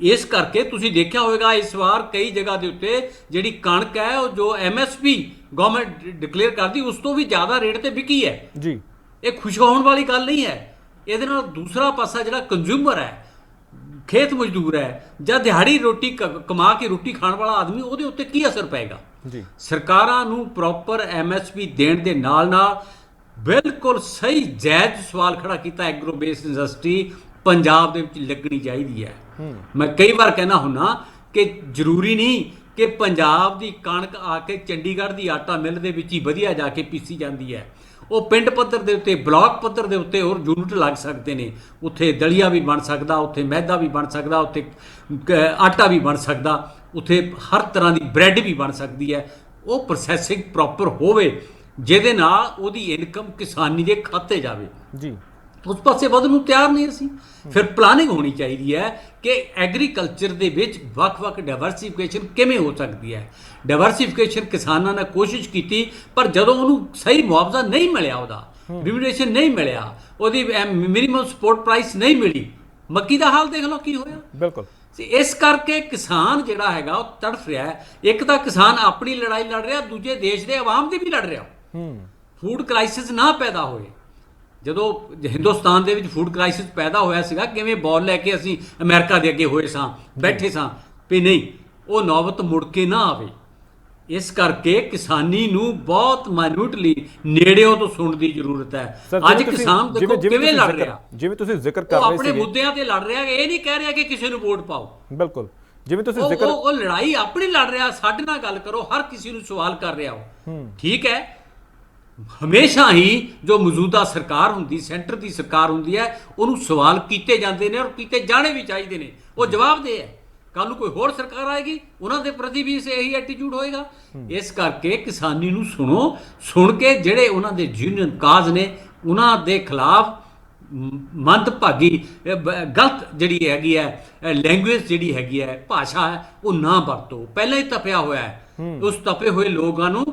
ਇਸ ਕਰਕੇ ਤੁਸੀਂ ਦੇਖਿਆ ਹੋਵੇਗਾ ਇਸ ਵਾਰ ਕਈ ਜਗ੍ਹਾ ਦੇ ਉੱਤੇ ਜਿਹੜੀ ਕਣਕ ਹੈ ਉਹ ਜੋ ਐਮਐਸਪੀ ਗਵਰਨਮੈਂਟ ਡਿਕਲੇਅਰ ਕਰਦੀ ਉਸ ਤੋਂ ਵੀ ਜ਼ਿਆਦਾ ਰੇਟ ਤੇ ਵਿਕੀ ਹੈ। ਜੀ। ਇਹ ਖੁਸ਼ ਹੋਣ ਵਾਲੀ ਗੱਲ ਨਹੀਂ ਹੈ। ਇਹਦੇ ਨਾਲ ਦੂਸਰਾ ਪਾਸਾ ਜਿਹੜਾ ਕੰਜ਼ਿਊਮਰ ਹੈ ਖੇਤ ਮਜ਼ਦੂਰ ਹੈ ਜਾਂ ਦਿਹਾੜੀ ਰੋਟੀ ਕਮਾ ਕੇ ਰੋਟੀ ਖਾਣ ਵਾਲਾ ਆਦਮੀ ਉਹਦੇ ਉੱਤੇ ਕੀ ਅਸਰ ਪਏਗਾ? ਜੀ। ਸਰਕਾਰਾਂ ਨੂੰ ਪ੍ਰੋਪਰ ਐਮਐਸਪੀ ਦੇਣ ਦੇ ਨਾਲ ਨਾਲ ਬਿਲਕੁਲ ਸਹੀ ਜਾਇਜ਼ ਸਵਾਲ ਖੜਾ ਕੀਤਾ ਐਗਰੋ ਬੇਸ ਇੰਡਸਟਰੀ ਪੰਜਾਬ ਦੇ ਵਿੱਚ ਲੱਗਣੀ ਚਾਹੀਦੀ ਹੈ। ਮੈਂ ਕਈ ਵਾਰ ਕਹਿਣਾ ਹੁੰਨਾ ਕਿ ਜ਼ਰੂਰੀ ਨਹੀਂ ਕਿ ਪੰਜਾਬ ਦੀ ਕਣਕ ਆ ਕੇ ਚੰਡੀਗੜ੍ਹ ਦੀ ਆਟਾ ਮਿੱਲ ਦੇ ਵਿੱਚ ਹੀ ਵਧੀਆ ਜਾ ਕੇ ਪੀਸੀ ਜਾਂਦੀ ਹੈ। ਉਹ ਪਿੰਡ ਪੱਧਰ ਦੇ ਉੱਤੇ, ਬਲਾਕ ਪੱਧਰ ਦੇ ਉੱਤੇ ਹੋਰ ਯੂਨਿਟ ਲੱਗ ਸਕਦੇ ਨੇ। ਉੱਥੇ ਦਲੀਆ ਵੀ ਬਣ ਸਕਦਾ, ਉੱਥੇ ਮੈਦਾ ਵੀ ਬਣ ਸਕਦਾ, ਉੱਥੇ ਆਟਾ ਵੀ ਬਣ ਸਕਦਾ, ਉੱਥੇ ਹਰ ਤਰ੍ਹਾਂ ਦੀ ਬ੍ਰੈਡ ਵੀ ਬਣ ਸਕਦੀ ਹੈ। ਉਹ ਪ੍ਰੋਸੈਸਿੰਗ ਪ੍ਰੋਪਰ ਹੋਵੇ, ਜਿਹਦੇ ਨਾਲ ਉਹਦੀ ਇਨਕਮ ਕਿਸਾਨੀ ਦੇ ਖਾਤੇ ਜਾਵੇ। ਜੀ। ਉਸ ਪਾਸੇ ਵਧਣ ਨੂੰ ਤਿਆਰ ਨਹੀਂ ਅਸੀਂ। ਫਿਰ ਪਲਾਨਿੰਗ ਹੋਣੀ ਚਾਹੀਦੀ ਹੈ ਕਿ ਐਗਰੀਕਲਚਰ ਦੇ ਵਿੱਚ ਵੱਖ-ਵੱਖ ਡਾਈਵਰਸਿਫਿਕੇਸ਼ਨ ਕਿਵੇਂ ਹੋ ਸਕਦੀ ਹੈ। ਡਾਈਵਰਸਿਫਿਕੇਸ਼ਨ ਕਿਸਾਨਾਂ ਨੇ ਕੋਸ਼ਿਸ਼ ਕੀਤੀ ਪਰ ਜਦੋਂ ਉਹਨੂੰ ਸਹੀ ਮੁਆਵਜ਼ਾ ਨਹੀਂ ਮਿਲਿਆ ਉਹਦਾ ਰਿਮਿਊਨੇਸ਼ਨ ਨਹੀਂ ਮਿਲਿਆ ਉਹਦੀ ਮਿਨੀਮਮ ਸਪੋਰਟ ਪ੍ਰਾਈਸ ਨਹੀਂ ਮਿਲੀ ਮੱਕੀ ਦਾ ਹਾਲ ਦੇਖ ਲਓ ਕੀ ਹੋਇਆ। ਬਿਲਕੁਲ। ਇਸ ਕਰਕੇ ਕਿਸਾਨ ਜਿਹੜਾ ਹੈਗਾ ਉਹ ਤੜਫ ਰਿਹਾ ਹੈ। ਇੱਕ ਤਾਂ ਕਿਸਾਨ ਆਪਣੀ ਲੜਾਈ ਲੜ ਰਿਹਾ ਦੂਜੇ ਦੇਸ਼ ਦੇ ਆਵਾਮ ਦੀ ਵੀ ਲੜ ਰਿਹਾ। ਹੂੰ। ਫੂਡ ਕ੍ਰਾਈਸਿਸ ਨਾ ਪੈਦਾ ਹੋਏ। ਜਦੋਂ ਹਿੰਦੁਸਤਾਨ ਦੇ ਵਿੱਚ ਫੂਡ ਕ੍ਰਾਈਸਿਸ ਪੈਦਾ ਹੋਇਆ ਸੀਗਾ ਕਿਵੇਂ ਬੋਲ ਲੈ ਕੇ ਅਸੀਂ ਅਮਰੀਕਾ ਦੇ ਅੱਗੇ ਹੋਏ ਸਾਂ ਬੈਠੇ ਸਾਂ ਵੀ ਨਹੀਂ ਉਹ ਨੌਬਤ ਮੁੜ ਕੇ ਨਾ ਆਵੇ। ਇਸ ਕਰਕੇ ਕਿਸਾਨੀ ਨੂੰ ਬਹੁਤ ਮਾਈਨਿਊਟਲੀ ਨੇੜਿਓਂ ਤੋਂ ਸੁਣਨ ਦੀ ਜ਼ਰੂਰਤ ਹੈ। ਅੱਜ ਕਿਸਾਨ ਦੇਖੋ ਕਿਵੇਂ ਲੜ ਰਿਹਾ। ਜਿਵੇਂ ਤੁਸੀਂ ਜ਼ਿਕਰ ਕਰ ਰਹੇ ਆਪਣੇ ਸੀਗੇ ਮੁੱਦਿਆਂ ਤੇ ਲੜ ਰਿਹਾ ਇਹ ਨਹੀਂ ਕਹਿ ਰਿਹਾ ਕਿ ਕਿਸੇ ਨੂੰ ਵੋਟ ਪਾਓ। ਬਿਲਕੁਲ। ਜਿਵੇਂ ਤੁਸੀਂ ਜ਼ਿਕਰ ਉਹ ਲੜਾਈ ਆਪਣੀ ਲੜ ਰਿਹਾ ਸਾਡੇ ਨਾਲ ਗੱਲ ਕਰੋ ਹਰ ਕਿਸੇ ਨੂੰ ਸਵਾਲ ਕਰ ਰਿਹਾ ਹੋ। ਠੀਕ ਹੈ ਹਮੇਸ਼ਾ ਹੀ ਜੋ ਮੌਜੂਦਾ ਸਰਕਾਰ ਹੁੰਦੀ ਸੈਂਟਰ ਦੀ ਸਰਕਾਰ ਹੁੰਦੀ ਹੈ ਉਹਨੂੰ ਸਵਾਲ ਕੀਤੇ ਜਾਂਦੇ ਨੇ ਔਰ ਕੀਤੇ ਜਾਣੇ ਵੀ ਚਾਹੀਦੇ ਨੇ। ਉਹ ਜਵਾਬ ਦੇ ਹੈ। ਕੱਲ ਨੂੰ ਕੋਈ ਹੋਰ ਸਰਕਾਰ ਆਏਗੀ ਉਹਨਾਂ ਦੇ ਪ੍ਰਤੀ ਵੀ ਇਸ ਇਹੀ ਐਟੀਟਿਊਡ ਹੋਏਗਾ। ਇਸ ਕਰਕੇ ਕਿਸਾਨੀ ਨੂੰ ਸੁਣੋ ਸੁਣ ਕੇ ਜਿਹੜੇ ਉਹਨਾਂ ਦੇ ਜੂਨੀਅਨ ਕਾਜ਼ ਨੇ ਉਹਨਾਂ ਦੇ ਖਿਲਾਫ ਮੰਦਭਾਗੀ ਇਹ ਬ- ਗਲਤ ਜਿਹੜੀ ਹੈਗੀ ਹੈ ਲੈਂਗੁਏਜ ਜਿਹੜੀ ਹੈਗੀ ਹੈ ਭਾਸ਼ਾ ਹੈ ਉਹ ਨਾ ਵਰਤੋ। ਪਹਿਲਾਂ ਹੀ ਤਪਿਆ ਹੋਇਆ ਹੈ। ਉਸ ਤਪੇ ਹੋਏ ਲੋਕਾਂ ਨੂੰ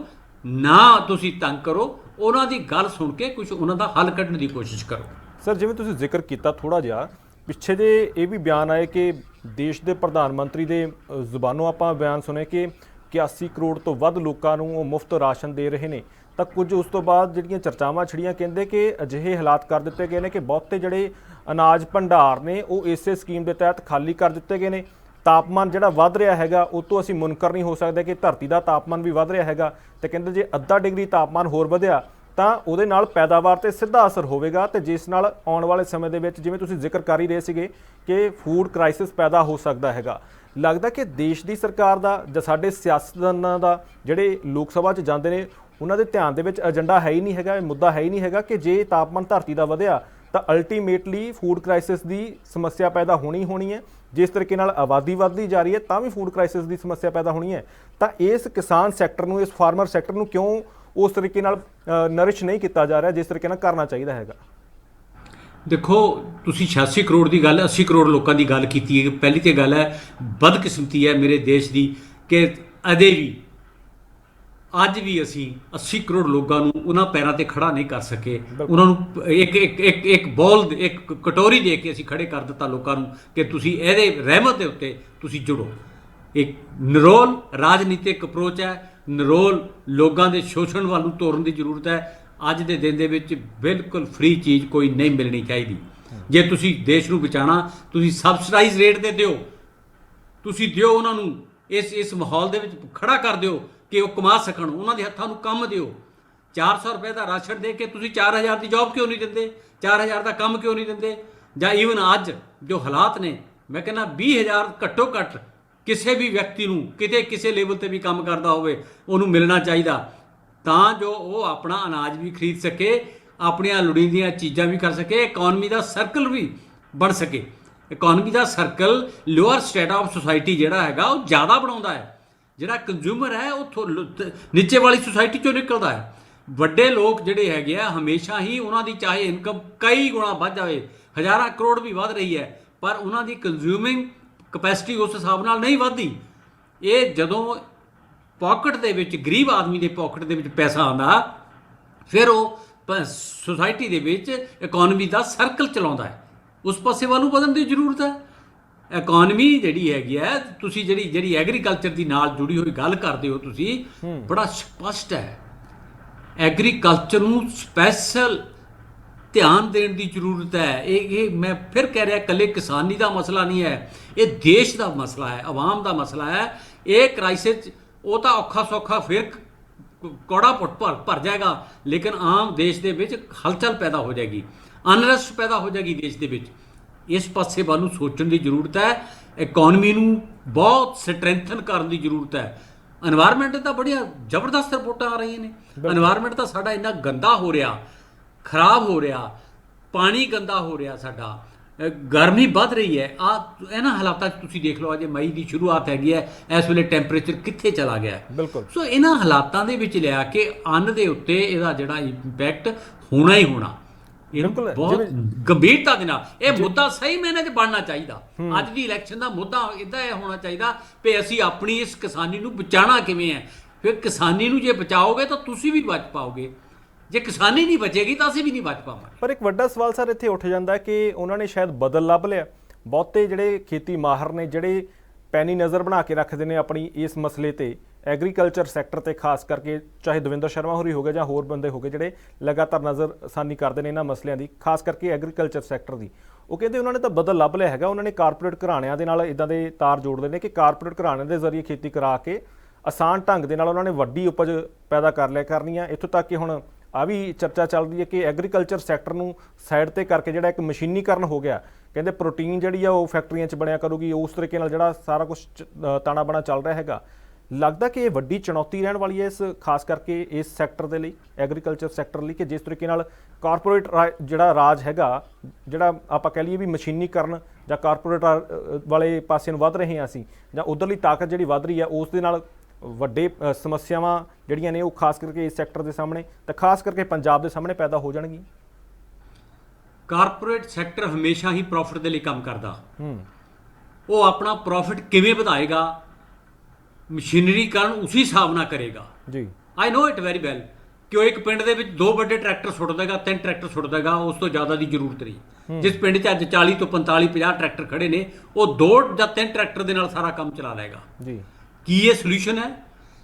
ਨਾ ਤੁਸੀਂ ਤੰਗ ਕਰੋ, ਉਹਨਾਂ ਦੀ ਗੱਲ ਸੁਣ ਕੇ ਕੁਝ ਉਹਨਾਂ ਦਾ ਹੱਲ ਕੱਢਣ ਦੀ ਕੋਸ਼ਿਸ਼ ਕਰੋ। ਸਰ, ਜਿਵੇਂ ਤੁਸੀਂ ਜ਼ਿਕਰ ਕੀਤਾ ਥੋੜਾ ਜਿਹਾ, ਪਿੱਛੇ ਜੇ ਇਹ ਵੀ ਬਿਆਨ ਆਏ ਕਿ ਦੇਸ਼ ਦੇ ਪ੍ਰਧਾਨ ਮੰਤਰੀ ਦੇ ਜ਼ੁਬਾਨੋਂ ਆਪਾਂ ਬਿਆਨ ਸੁਣੇ ਕਿ 81 ਕਰੋੜ ਤੋਂ ਵੱਧ ਲੋਕਾਂ ਨੂੰ ਉਹ ਮੁਫਤ ਰਾਸ਼ਨ ਦੇ ਰਹੇ ਨੇ, ਤਾਂ ਕੁਝ ਉਸ ਤੋਂ ਬਾਅਦ ਜਿਹੜੀਆਂ ਚਰਚਾਵਾਂ ਛੜੀਆਂ ਕਹਿੰਦੇ ਕਿ ਅਜਿਹੇ ਹਾਲਾਤ ਕਰ ਦਿੱਤੇ ਗਏ ਨੇ ਕਿ ਬਹੁਤੇ ਜਿਹੜੇ ਅਨਾਜ ਭੰਡਾਰ ਨੇ, ਉਹ ਇਸੇ ਸਕੀਮ ਦੇ ਤਹਿਤ ਖਾਲੀ ਕਰ ਦਿੱਤੇ ਗਏ ਨੇ। ਤਾਪਮਾਨ ਜਿਹੜਾ ਵੱਧ ਰਿਹਾ ਹੈਗਾ, ਉਹ ਤੋਂ ਅਸੀਂ ਮੁਨਕਰ ਨਹੀਂ ਹੋ ਸਕਦੇ ਕਿ ਧਰਤੀ ਦਾ ਤਾਪਮਾਨ ਵੀ ਵੱਧ ਰਿਹਾ ਹੈਗਾ। ਤੇ ਕਹਿੰਦੇ ਜੇ ਅੱਧਾ ਡਿਗਰੀ ਤਾਪਮਾਨ ਹੋਰ ਵਧਿਆ, ਤਾਂ ਉਹਦੇ ਨਾਲ ਪੈਦਾਵਾਰ ਤੇ ਸਿੱਧਾ ਅਸਰ ਹੋਵੇਗਾ ਤੇ ਜਿਸ ਨਾਲ ਆਉਣ ਵਾਲੇ ਸਮੇਂ ਦੇ ਵਿੱਚ ਜਿਵੇਂ ਤੁਸੀਂ ਜ਼ਿਕਰ ਕਰ ਹੀ ਰਹੇ ਸੀਗੇ ਕਿ ਫੂਡ ਕ੍ਰਾਈਸਿਸ ਪੈਦਾ ਹੋ ਸਕਦਾ ਹੈਗਾ। ਲੱਗਦਾ ਕਿ ਦੇਸ਼ ਦੀ ਸਰਕਾਰ ਦਾ ਜਾਂ ਸਾਡੇ ਸਿਆਸਤਦਾਨਾਂ ਦਾ ਜਿਹੜੇ ਲੋਕ ਸਭਾ 'ਚ ਜਾਂਦੇ ਨੇ, ਉਹਨਾਂ ਦੇ ਧਿਆਨ ਦੇ ਵਿੱਚ ਏਜੰਡਾ ਹੈ ਹੀ ਨਹੀਂ ਹੈਗਾ, ਇਹ ਮੁੱਦਾ ਹੈ ਹੀ ਨਹੀਂ ਹੈਗਾ ਕਿ ਜੇ ਤਾਪਮਾਨ ਧਰਤੀ ਦਾ ਵਧਿਆ, ਤਾਂ ਅਲਟੀਮੇਟਲੀ ਫੂਡ ਕ੍ਰਾਈਸਿਸ ਦੀ ਸਮੱਸਿਆ ਪੈਦਾ ਹੋਣੀ ਹੋਣੀ ਹੈ। ਜਿਸ ਤਰੀਕੇ ਨਾਲ ਆਬਾਦੀ ਵੱਧਦੀ ਜਾ ਰਹੀ ਹੈ, ਤਾਂ ਵੀ ਫੂਡ ਕ੍ਰਾਈਸਿਸ ਦੀ ਸਮੱਸਿਆ ਪੈਦਾ ਹੋਣੀ ਹੈ। ਤਾਂ ਇਸ ਕਿਸਾਨ ਸੈਕਟਰ ਨੂੰ, ਇਸ ਫਾਰਮਰ ਸੈਕਟਰ ਨੂੰ ਕਿਉਂ ਉਸ ਤਰੀਕੇ ਨਾਲ ਨਰਿਸ਼ ਨਹੀਂ ਕੀਤਾ ਜਾ ਰਿਹਾ, ਜਿਸ ਤਰੀਕੇ ਨਾਲ ਕਰਨਾ ਚਾਹੀਦਾ ਹੈਗਾ? ਦੇਖੋ, ਤੁਸੀਂ 86 ਕਰੋੜ ਦੀ ਗੱਲ 80 ਕਰੋੜ ਲੋਕਾਂ ਦੀ ਗੱਲ ਕੀਤੀ ਹੈ। ਪਹਿਲੀ ਤੇ ਗੱਲ ਹੈ, ਬਦਕਿਸਮਤੀ ਹੈ ਮੇਰੇ ਦੇਸ਼ ਦੀ ਕਿ ਅਦੇ ਵੀ ਅੱਜ ਵੀ ਅਸੀਂ 80 ਕਰੋੜ ਲੋਕਾਂ ਨੂੰ ਉਹਨਾਂ ਪੈਰਾਂ ਤੇ ਖੜਾ ਨਹੀਂ ਕਰ ਸਕੇ। ਉਹਨਾਂ ਨੂੰ ਇੱਕ ਇੱਕ ਇੱਕ ਇੱਕ ਬੋਲ ਇੱਕ ਕਟੋਰੀ ਦੇ ਕੇ ਅਸੀਂ ਖੜੇ ਕਰ ਦਿੱਤਾ ਲੋਕਾਂ ਨੂੰ ਕਿ ਤੁਸੀਂ ਇਹਦੇ ਰਹਿਮਤ ਦੇ ਉੱਤੇ ਤੁਸੀਂ ਜੁੜੋ। ਇੱਕ ਨਿਰੋਲ ਰਾਜਨੀਤਿਕ ਅਪਰੋਚ ਹੈ। ਨਰੋਲ ਲੋਕਾਂ ਦੇ ਸ਼ੋਸ਼ਣ ਵੱਲ ਨੂੰ ਤੋਰਨ ਦੀ ਜ਼ਰੂਰਤ ਹੈ। ਅੱਜ ਦੇ ਦਿਨ ਦੇ ਵਿੱਚ ਬਿਲਕੁਲ ਫ੍ਰੀ ਚੀਜ਼ ਕੋਈ ਨਹੀਂ ਮਿਲਣੀ ਚਾਹੀਦੀ। ਜੇ ਤੁਸੀਂ ਦੇਸ਼ ਨੂੰ ਬਚਾਉਣਾ ਤੁਸੀਂ ਸਬਸਿਡਾਈਜ਼ ਰੇਟ ਤੇ ਦਿਓ। ਤੁਸੀਂ ਦਿਓ ਉਹਨਾਂ ਨੂੰ। ਇਸ ਇਸ ਮਾਹੌਲ ਦੇ ਵਿੱਚ ਖੜਾ ਕਰ ਦਿਓ। ਕਿ ਉਹ ਕਮਾ ਸਕਣ, ਉਹਨਾਂ ਦੇ ਹੱਥਾਂ ਨੂੰ ਕੰਮ ਦਿਓ। 400 ਰੁਪਏ ਦਾ ਰਾਸ਼ਨ ਦੇ ਕੇ ਤੁਸੀਂ 4000 ਦੀ ਜੌਬ ਕਿਉਂ ਨਹੀਂ ਦਿੰਦੇ? 4000 ਦਾ ਕੰਮ ਕਿਉਂ ਨਹੀਂ ਦਿੰਦੇ? ਜਾਂ ਈਵਨ ਅੱਜ ਜੋ ਹਾਲਾਤ ਨੇ, ਮੈਂ ਕਹਿੰਦਾ 20000 ਘੱਟੋ ਘੱਟ ਕਿਸੇ ਵੀ ਵਿਅਕਤੀ ਨੂੰ, ਕਿਤੇ ਕਿਸੇ ਲੈਵਲ ਤੇ ਵੀ ਕੰਮ ਕਰਦਾ ਹੋਵੇ, ਉਹਨੂੰ ਮਿਲਣਾ ਚਾਹੀਦਾ। ਤਾਂ ਜੋ ਉਹ ਆਪਣਾ ਅਨਾਜ ਵੀ ਖਰੀਦ ਸਕੇ, ਆਪਣੀਆਂ ਲੋੜੀਂਦੀਆਂ ਚੀਜ਼ਾਂ ਵੀ ਕਰ ਸਕੇ ਇਕਨੋਮੀ ਦਾ ਸਰਕਲ ਵੀ ਬਣ ਸਕੇ। Economy the circle lower state of society ਜਿਹੜਾ ਹੈਗਾ, ਉਹ ਜ਼ਿਆਦਾ ਬਣਾਉਂਦਾ ਹੈ। ਜਿਹੜਾ ਕੰਜ਼ਿਊਮਰ ਹੈ, ਉਹ ਥੋ- ਲ- ਤ- ਨੀਚੇ ਵਾਲੀ ਸੁਸਾਇਟੀ ਚੋਂ ਨਿਕਲਦਾ ਹੈ। ਵੱਡੇ ਲੋਕ ਜਿਹੜੇ ਹੈਗੇ ਆ, ਹਮੇਸ਼ਾ ਹੀ ਉਹਨਾਂ ਦੀ ਚਾਹੇ ਇਨਕਮ ਕਈ ਗੁਣਾ ਵੱਧ ਜਾਵੇ, ਹਜ਼ਾਰਾਂ ਕਰੋੜ ਵੀ ਵੱਧ ਰਹੀ ਹੈ, ਪਰ ਉਹਨਾਂ ਦੀ ਕੰਜ਼ਿਊਮਿੰਗ ਕਪੈਸਿਟੀ ਉਸ ਹਿਸਾਬ ਨਾਲ ਨਹੀਂ ਵੱਧਦੀ। ਇਹ ਜਦੋਂ ਪਾਕਟ ਦੇ ਵਿੱਚ, ਗਰੀਬ ਆਦਮੀ ਦੇ ਪਾਕਟ ਦੇ ਵਿੱਚ ਪੈਸਾ ਆਉਂਦਾ, ਫਿਰ ਉਹ ਸੁਸਾਇਟੀ ਦੇ ਵਿੱਚ ਇਕਨੋਮੀ ਦਾ ਸਰਕਲ ਚਲਾਉਂਦਾ ਹੈ। ਉਸ ਪਾਸੇ ਵੱਲ ਨੂੰ ਵਧਣ ਦੀ ਜ਼ਰੂਰਤ ਹੈ। ਇਕਨੋਮੀ ਜਿਹੜੀ ਹੈਗੀ ਹੈ ਤੁਸੀਂ ਜਿਹੜੀ ਜਿਹੜੀ ਐਗਰੀਕਲਚਰ ਦੀ ਨਾਲ ਜੁੜੀ ਹੋਈ ਗੱਲ ਕਰਦੇ ਹੋ ਤੁਸੀਂ ਬੜਾ ਸਪਸ਼ਟ ਹੈ। ਐਗਰੀਕਲਚਰ ਨੂੰ ਸਪੈਸ਼ਲ ਧਿਆਨ ਦੇਣ ਦੀ ਜ਼ਰੂਰਤ ਹੈ। ਇਹ ਇਹ ਮੈਂ ਫਿਰ ਕਹਿ ਰਿਹਾ ਇਕੱਲੇ ਕਿਸਾਨੀ ਦਾ ਮਸਲਾ ਨਹੀਂ ਹੈ। ਇਹ ਦੇਸ਼ ਦਾ ਮਸਲਾ ਹੈ ਆਵਾਮ ਦਾ ਮਸਲਾ ਹੈ। ਇਹ ਕ੍ਰਾਈਸਿਸ ਉਹ ਤਾਂ ਔਖਾ ਸੌਖਾ ਫਿਰ ਕੌੜਾ ਪੁੱਟ ਭਰ ਭਰ ਜਾਏਗਾ। ਲੇਕਿਨ ਆਮ ਦੇਸ਼ ਦੇ ਵਿੱਚ ਹਲਚਲ ਪੈਦਾ ਹੋ ਜਾਏਗੀ। ਅਨਰੈਸਟ ਪੈਦਾ ਹੋ ਜਾਏਗੀ ਦੇਸ਼ ਦੇ ਵਿੱਚ। ਇਸ ਪਾਸੇ ਵੱਲ ਨੂੰ ਸੋਚਣ ਦੀ ਜ਼ਰੂਰਤ ਹੈ। ਇਕਨੋਮੀ ਨੂੰ ਬਹੁਤ ਸਟਰੈਂਥਨ ਕਰਨ ਦੀ ਜ਼ਰੂਰਤ ਹੈ। এনवायरमेंट ਤਾਂ ਬੜੀਆਂ ਜ਼ਬਰਦਸਤ ਰਿਪੋਰਟਾਂ ਆ ਰਹੀਆਂ ਨੇ। এনवायरमेंट ਤਾਂ ਸਾਡਾ ਇੰਨਾ ਗੰਦਾ ਹੋ ਰਿਹਾ ਖਰਾਬ ਹੋ ਰਿਹਾ ਪਾਣੀ ਗੰਦਾ ਹੋ ਰਿਹਾ ਸਾਡਾ। ਗਰਮੀ ਵੱਧ ਰਹੀ ਹੈ। ਆ ਇਹਨਾਂ ਹਾਲਾਤਾਂ 'ਚ ਤੁਸੀਂ ਦੇਖ ਲਓ ਅਜੇ ਮਈ ਦੀ ਸ਼ੁਰੂਆਤ ਹੈਗੀ ਹੈ। ਇਸ ਵੇਲੇ ਟੈਂਪਰੇਚਰ ਕਿੱਥੇ ਚਲਾ ਗਿਆ ਬਿਲਕੁਲ। ਸੋ ਇਹਨਾਂ ਹਾਲਾਤਾਂ ਦੇ ਵਿੱਚ ਲਿਆ ਕੇ ਅੰਨ ਦੇ ਉੱਤੇ ਇਹਦਾ ਜਿਹੜਾ ਇੰਪੈਕਟ ਹੋਣਾ ਹੀ ਹੋਣਾ। ਬਿਲਕੁਲ, ਬਹੁਤ ਗੰਭੀਰਤਾ ਦੇ ਨਾਲ। ਇਹ ਮੁੱਦਾ ਸਹੀ ਮੈਨੇ 'ਚ ਬਣਨਾ ਚਾਹੀਦਾ। ਅੱਜ ਦੀ ਇਲੈਕਸ਼ਨ ਦਾ ਮੁੱਦਾ ਇਦਾਂ ਇਹ ਹੋਣਾ ਚਾਹੀਦਾ ਵੀ ਅਸੀਂ ਆਪਣੀ ਇਸ ਕਿਸਾਨੀ ਨੂੰ ਬਚਾਉਣਾ ਕਿਵੇਂ ਹੈ। ਫਿਰ ਕਿਸਾਨੀ ਨੂੰ ਜੇ ਬਚਾਓਗੇ ਤਾਂ ਤੁਸੀਂ ਵੀ ਬਚ ਪਾਓਗੇ। ਜੇ ਕਿਸਾਨੀ ਨਹੀਂ ਬਚੇਗੀ ਤਾਂ ਅਸੀਂ ਵੀ ਨਹੀਂ ਬਚ ਪਾਵਾਂਗੇ। ਪਰ ਇੱਕ ਵੱਡਾ ਸਵਾਲ ਸਰ ਇੱਥੇ ਉੱਠ ਜਾਂਦਾ ਕਿ ਉਹਨਾਂ ਨੇ ਸ਼ਾਇਦ ਬਦਲ ਲੱਭ ਲਿਆ। ਬਹੁਤੇ ਜਿਹੜੇ ਖੇਤੀ ਮਾਹਰ ਨੇ ਜਿਹੜੇ ਪੈਣੀ ਨਜ਼ਰ ਬਣਾ ਕੇ ਰੱਖਦੇ ਨੇ ਆਪਣੀ ਇਸ ਮਸਲੇ ਤੇ ਐਗਰੀਕਲਚਰ ਸੈਕਟਰ ਤੇ, ਖਾਸ ਕਰਕੇ ਚਾਹੇ ਦਵਿੰਦਰ ਸ਼ਰਮਾ ਹੋਰੀ ਹੋਗੇ ਜਾਂ ਹੋਰ ਬੰਦੇ ਹੋਗੇ ਜਿਹੜੇ ਲਗਾਤਾਰ ਨਜ਼ਰ ਸਾਨੀ ਕਰਦੇ ਨੇ ਇਹਨਾਂ ਮਸਲਿਆਂ ਦੀ, ਖਾਸ ਕਰਕੇ ਐਗਰੀਕਲਚਰ ਸੈਕਟਰ ਦੀ। ਉਹ ਕਹਿੰਦੇ ਉਹਨਾਂ ਨੇ ਤਾਂ ਬਦਲ ਲੱਭ ਲਿਆ ਹੈਗਾ, ਉਹਨਾਂ ਨੇ ਕਾਰਪੋਰੇਟ ਘਰਾਣਿਆਂ ਦੇ ਨਾਲ ਇਦਾਂ ਦੇ ਤਾਰ ਜੋੜਦੇ ਨੇ ਕਿ ਕਾਰਪੋਰੇਟ ਘਰਾਣਿਆਂ ਦੇ ਜ਼ਰੀਏ ਖੇਤੀ ਕਰਾ ਕੇ ਆਸਾਨ ਢੰਗ ਦੇ ਨਾਲ ਉਹਨਾਂ ਨੇ ਵੱਡੀ ਉਪਜ ਪੈਦਾ ਕਰ ਲਿਆ ਕਰਨੀ ਆ। ਇੱਥੋਂ ਤੱਕ ਕਿ ਹੁਣ ਆ ਵੀ ਚਰਚਾ ਚੱਲਦੀ ਹੈ ਕਿ ਐਗਰੀਕਲਚਰ ਸੈਕਟਰ ਨੂੰ ਸਾਈਡ ਤੇ ਕਰਕੇ ਜਿਹੜਾ ਇੱਕ ਮਸ਼ੀਨੀਕਰਨ ਹੋ ਗਿਆ, ਕਹਿੰਦੇ ਪ੍ਰੋਟੀਨ ਜਿਹੜੀ ਆ ਉਹ ਫੈਕਟਰੀਆਂ 'ਚ ਬਣਿਆ ਕਰੂਗੀ, ਉਸ ਤਰੀਕੇ ਨਾਲ ਜਿਹੜਾ ਸਾਰਾ ਕੁਝ ਤਾਣਾ ਬਣਾ ਚੱਲ ਰਿਹਾ ਹੈਗਾ। ਲੱਗਦਾ ਕਿ ਇਹ ਵੱਡੀ ਚੁਣੌਤੀ ਰਹਿਣ ਵਾਲੀ ਹੈ ਇਸ ਖਾਸ ਕਰਕੇ ਇਸ ਸੈਕਟਰ ਦੇ ਲਈ ਐਗਰੀਕਲਚਰ ਸੈਕਟਰ ਲਈ ਕਿ ਜਿਸ ਤਰੀਕੇ ਨਾਲ ਕਾਰਪੋਰੇਟ ਜਿਹੜਾ ਰਾਜ ਹੈਗਾ ਜਿਹੜਾ ਆਪਾਂ ਕਹਿ ਲਈਏ ਵੀ ਮਸ਼ੀਨੀਕਰਨ ਜਾਂ ਕਾਰਪੋਰੇਟ ਵਾਲੇ ਪਾਸੇ ਨੂੰ ਵੱਧ ਰਹੇ ਹਾਂ ਅਸੀਂ ਜਾਂ ਉਧਰਲੀ ਤਾਕਤ ਜਿਹੜੀ ਵੱਧ ਰਹੀ ਹੈ ਉਸ ਦੇ ਨਾਲ ਵੱਡੇ ਸਮੱਸਿਆਵਾਂ ਜਿਹੜੀਆਂ ਨੇ ਉਹ ਖਾਸ ਕਰਕੇ ਇਸ ਸੈਕਟਰ ਦੇ ਸਾਹਮਣੇ ਤੇ ਖਾਸ ਕਰਕੇ ਪੰਜਾਬ ਦੇ ਸਾਹਮਣੇ ਪੈਦਾ ਹੋ ਜਾਣਗੀਆਂ। ਕਾਰਪੋਰੇਟ ਸੈਕਟਰ ਹਮੇਸ਼ਾ ਹੀ ਪ੍ਰੋਫਿਟ ਦੇ ਲਈ ਕੰਮ ਕਰਦਾ। ਹੂੰ। ਉਹ ਆਪਣਾ ਪ੍ਰੋਫਿਟ ਕਿਵੇਂ ਵਧਾਏਗਾ ਮਸ਼ੀਨਰੀਕਰਨ ਉਸੇ ਹਿਸਾਬ ਨਾਲ ਕਰੇਗਾ। ਜੀ। I know it very well ਕਿ ਉਹ ਇੱਕ ਪਿੰਡ ਦੇ ਵਿੱਚ ਦੋ ਵੱਡੇ ਟਰੈਕਟਰ ਸੁੱਟ ਦੇਗਾ ਤਿੰਨ ਟਰੈਕਟਰ ਸੁੱਟ ਦੇਗਾ ਉਸ ਤੋਂ ਜ਼ਿਆਦਾ ਦੀ ਜ਼ਰੂਰਤ ਨਹੀਂ। ਜਿਸ ਪਿੰਡ 'ਚ ਅੱਜ 40 ਤੋਂ 45 50 ਟਰੈਕਟਰ ਖੜੇ ਨੇ ਉਹ ਦੋ ਜਾਂ ਤਿੰਨ ਟਰੈਕਟਰ ਦੇ ਨਾਲ ਸਾਰਾ ਕੰਮ ਚਲਾ ਲਏਗਾ। ਜੀ। ਕੀ ਇਹ ਸੋਲੂਸ਼ਨ ਹੈ?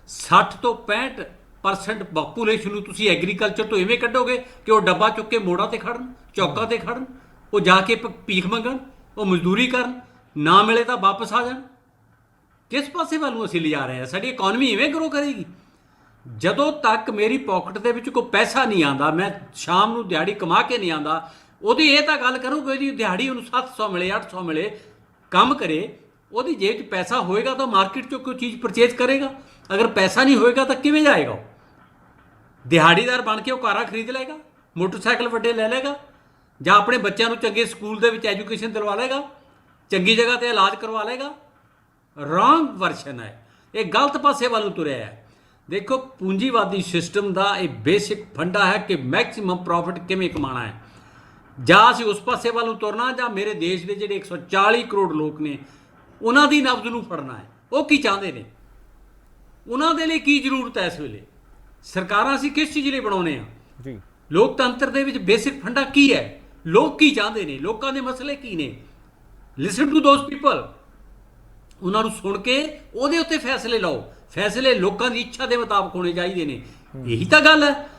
60 ਤੋਂ 65% ਪਾਪੂਲੇਸ਼ਨ ਨੂੰ ਤੁਸੀਂ ਐਗਰੀਕਲਚਰ ਤੋਂ ਐਵੇਂ ਕੱਢੋਗੇ ਕਿ ਉਹ ਡੱਬਾ ਚੁੱਕ ਕੇ ਮੋੜਾਂ ਤੇ ਖੜਨ ਚੌਕਾਂ ਤੇ ਖੜਨ ਉਹ ਜਾ ਕੇ ਭੀਖ ਮੰਗਣ ਉਹ ਮਜ਼ਦੂਰੀ ਕਰਨ ਨਾ ਮਿਲੇ ਤਾਂ ਵਾਪਸ ਆ ਜਾਣ। ਕਿਸ ਪਾਸੇ ਵੱਲ ਨੂੰ ਅਸੀਂ ਲਿਜਾ ਰਹੇ ਹਾਂ? ਸਾਡੀ ਇਕਨੋਮੀ ਇਵੇਂ ਗਰੋ ਕਰੇਗੀ। ਜਦੋਂ ਤੱਕ ਮੇਰੀ ਪਾਕਟ ਦੇ ਵਿੱਚ ਕੋਈ ਪੈਸਾ ਨਹੀਂ ਆਂਦਾ ਮੈਂ ਸ਼ਾਮ ਨੂੰ ਦਿਹਾੜੀ ਕਮਾ ਕੇ ਨਹੀਂ ਆਂਦਾ ਉਹਦੀ ਇਹ ਤਾਂ ਗੱਲ ਕਰੂੰ ਕਿ ਉਹਦੀ ਦਿਹਾੜੀ ਉਹਨੂੰ 700 ਮਿਲੇ 800 ਮਿਲੇ, ਕੰਮ ਕਰੇ, ਉਹਦੀ ਜੇਬ 'ਚ ਪੈਸਾ ਹੋਏਗਾ ਤਾਂ ਮਾਰਕੀਟ 'ਚੋਂ ਕੋਈ ਚੀਜ਼ ਪਰਚੇਜ਼ ਕਰੇਗਾ। ਅਗਰ ਪੈਸਾ ਨਹੀਂ ਹੋਏਗਾ ਤਾਂ ਕਿਵੇਂ ਜਾਏਗਾ ਉਹ? ਦਿਹਾੜੀਦਾਰ ਬਣ ਕੇ ਉਹ ਕਾਰਾਂ ਖਰੀਦ ਲਏਗਾ, ਮੋਟਰਸਾਈਕਲ ਵੱਡੇ ਲੈ ਲਏਗਾ, ਜਾਂ ਆਪਣੇ ਬੱਚਿਆਂ ਨੂੰ ਚੰਗੇ ਸਕੂਲ ਦੇ ਵਿੱਚ ਐਜੂਕੇਸ਼ਨ ਦਿਲਵਾ ਲਏਗਾ, ਚੰਗੀ ਜਗ੍ਹਾ ਤੇ ਇਲਾਜ ਕਰਵਾ ਲਏਗਾ। ਰੋਂਗ ਵਰਸ਼ਨ ਹੈ। ਇਹ ਗਲਤ ਪਾਸੇ ਵੱਲ ਤੁਰਿਆ ਹੈ। ਦੇਖੋ ਪੂੰਜੀਵਾਦੀ ਸਿਸਟਮ ਦਾ ਇਹ ਬੇਸਿਕ ਫੰਡਾ ਹੈ ਕਿ ਮੈਕਸਿਮਮ ਪ੍ਰੋਫਿਟ ਕਿਵੇਂ ਕਮਾਣਾ ਹੈ। ਜਾਂ ਅਸੀਂ ਉਸ ਪਾਸੇ ਵੱਲ ਤੁਰਨਾ ਜਾਂ ਮੇਰੇ ਦੇਸ਼ ਦੇ ਜਿਹੜੇ 140 ਕਰੋੜ ਲੋਕ ਨੇ ਉਹਨਾਂ ਦੀ ਨਬਜ਼ ਨੂੰ ਫੜਨਾ ਹੈ। ਉਹ ਕੀ ਚਾਹੁੰਦੇ ਨੇ? ਉਹਨਾਂ ਦੇ ਲਈ ਕੀ ਜ਼ਰੂਰਤ ਹੈ ਇਸ ਵੇਲੇ? ਸਰਕਾਰਾਂ ਅਸੀਂ ਕਿਸ ਚੀਜ਼ ਲਈ ਬਣਾਉਨੇ ਆ? ਜੀ। ਲੋਕਤੰਤਰ ਦੇ ਵਿੱਚ ਬੇਸਿਕ ਫੰਡਾ ਕੀ ਹੈ? ਲੋਕ ਕੀ ਚਾਹੁੰਦੇ ਨੇ? ਲੋਕਾਂ ਦੇ ਮਸਲੇ ਕੀ ਨੇ? ਲਿਸਨ ਟੂ ਦੋਸ ਪੀਪਲ ਉਹਨਾਂ ਨੂੰ ਸੁਣ ਕੇ ਉਹਦੇ ਉੱਤੇ ਫੈਸਲੇ ਲਓ। ਫੈਸਲੇ ਲੋਕਾਂ ਦੀ ਇੱਛਾ ਦੇ ਮੁਤਾਬਕ ਹੋਣੇ ਚਾਹੀਦੇ ਨੇ। ਇਹੀ ਤਾਂ ਗੱਲ ਹੈ।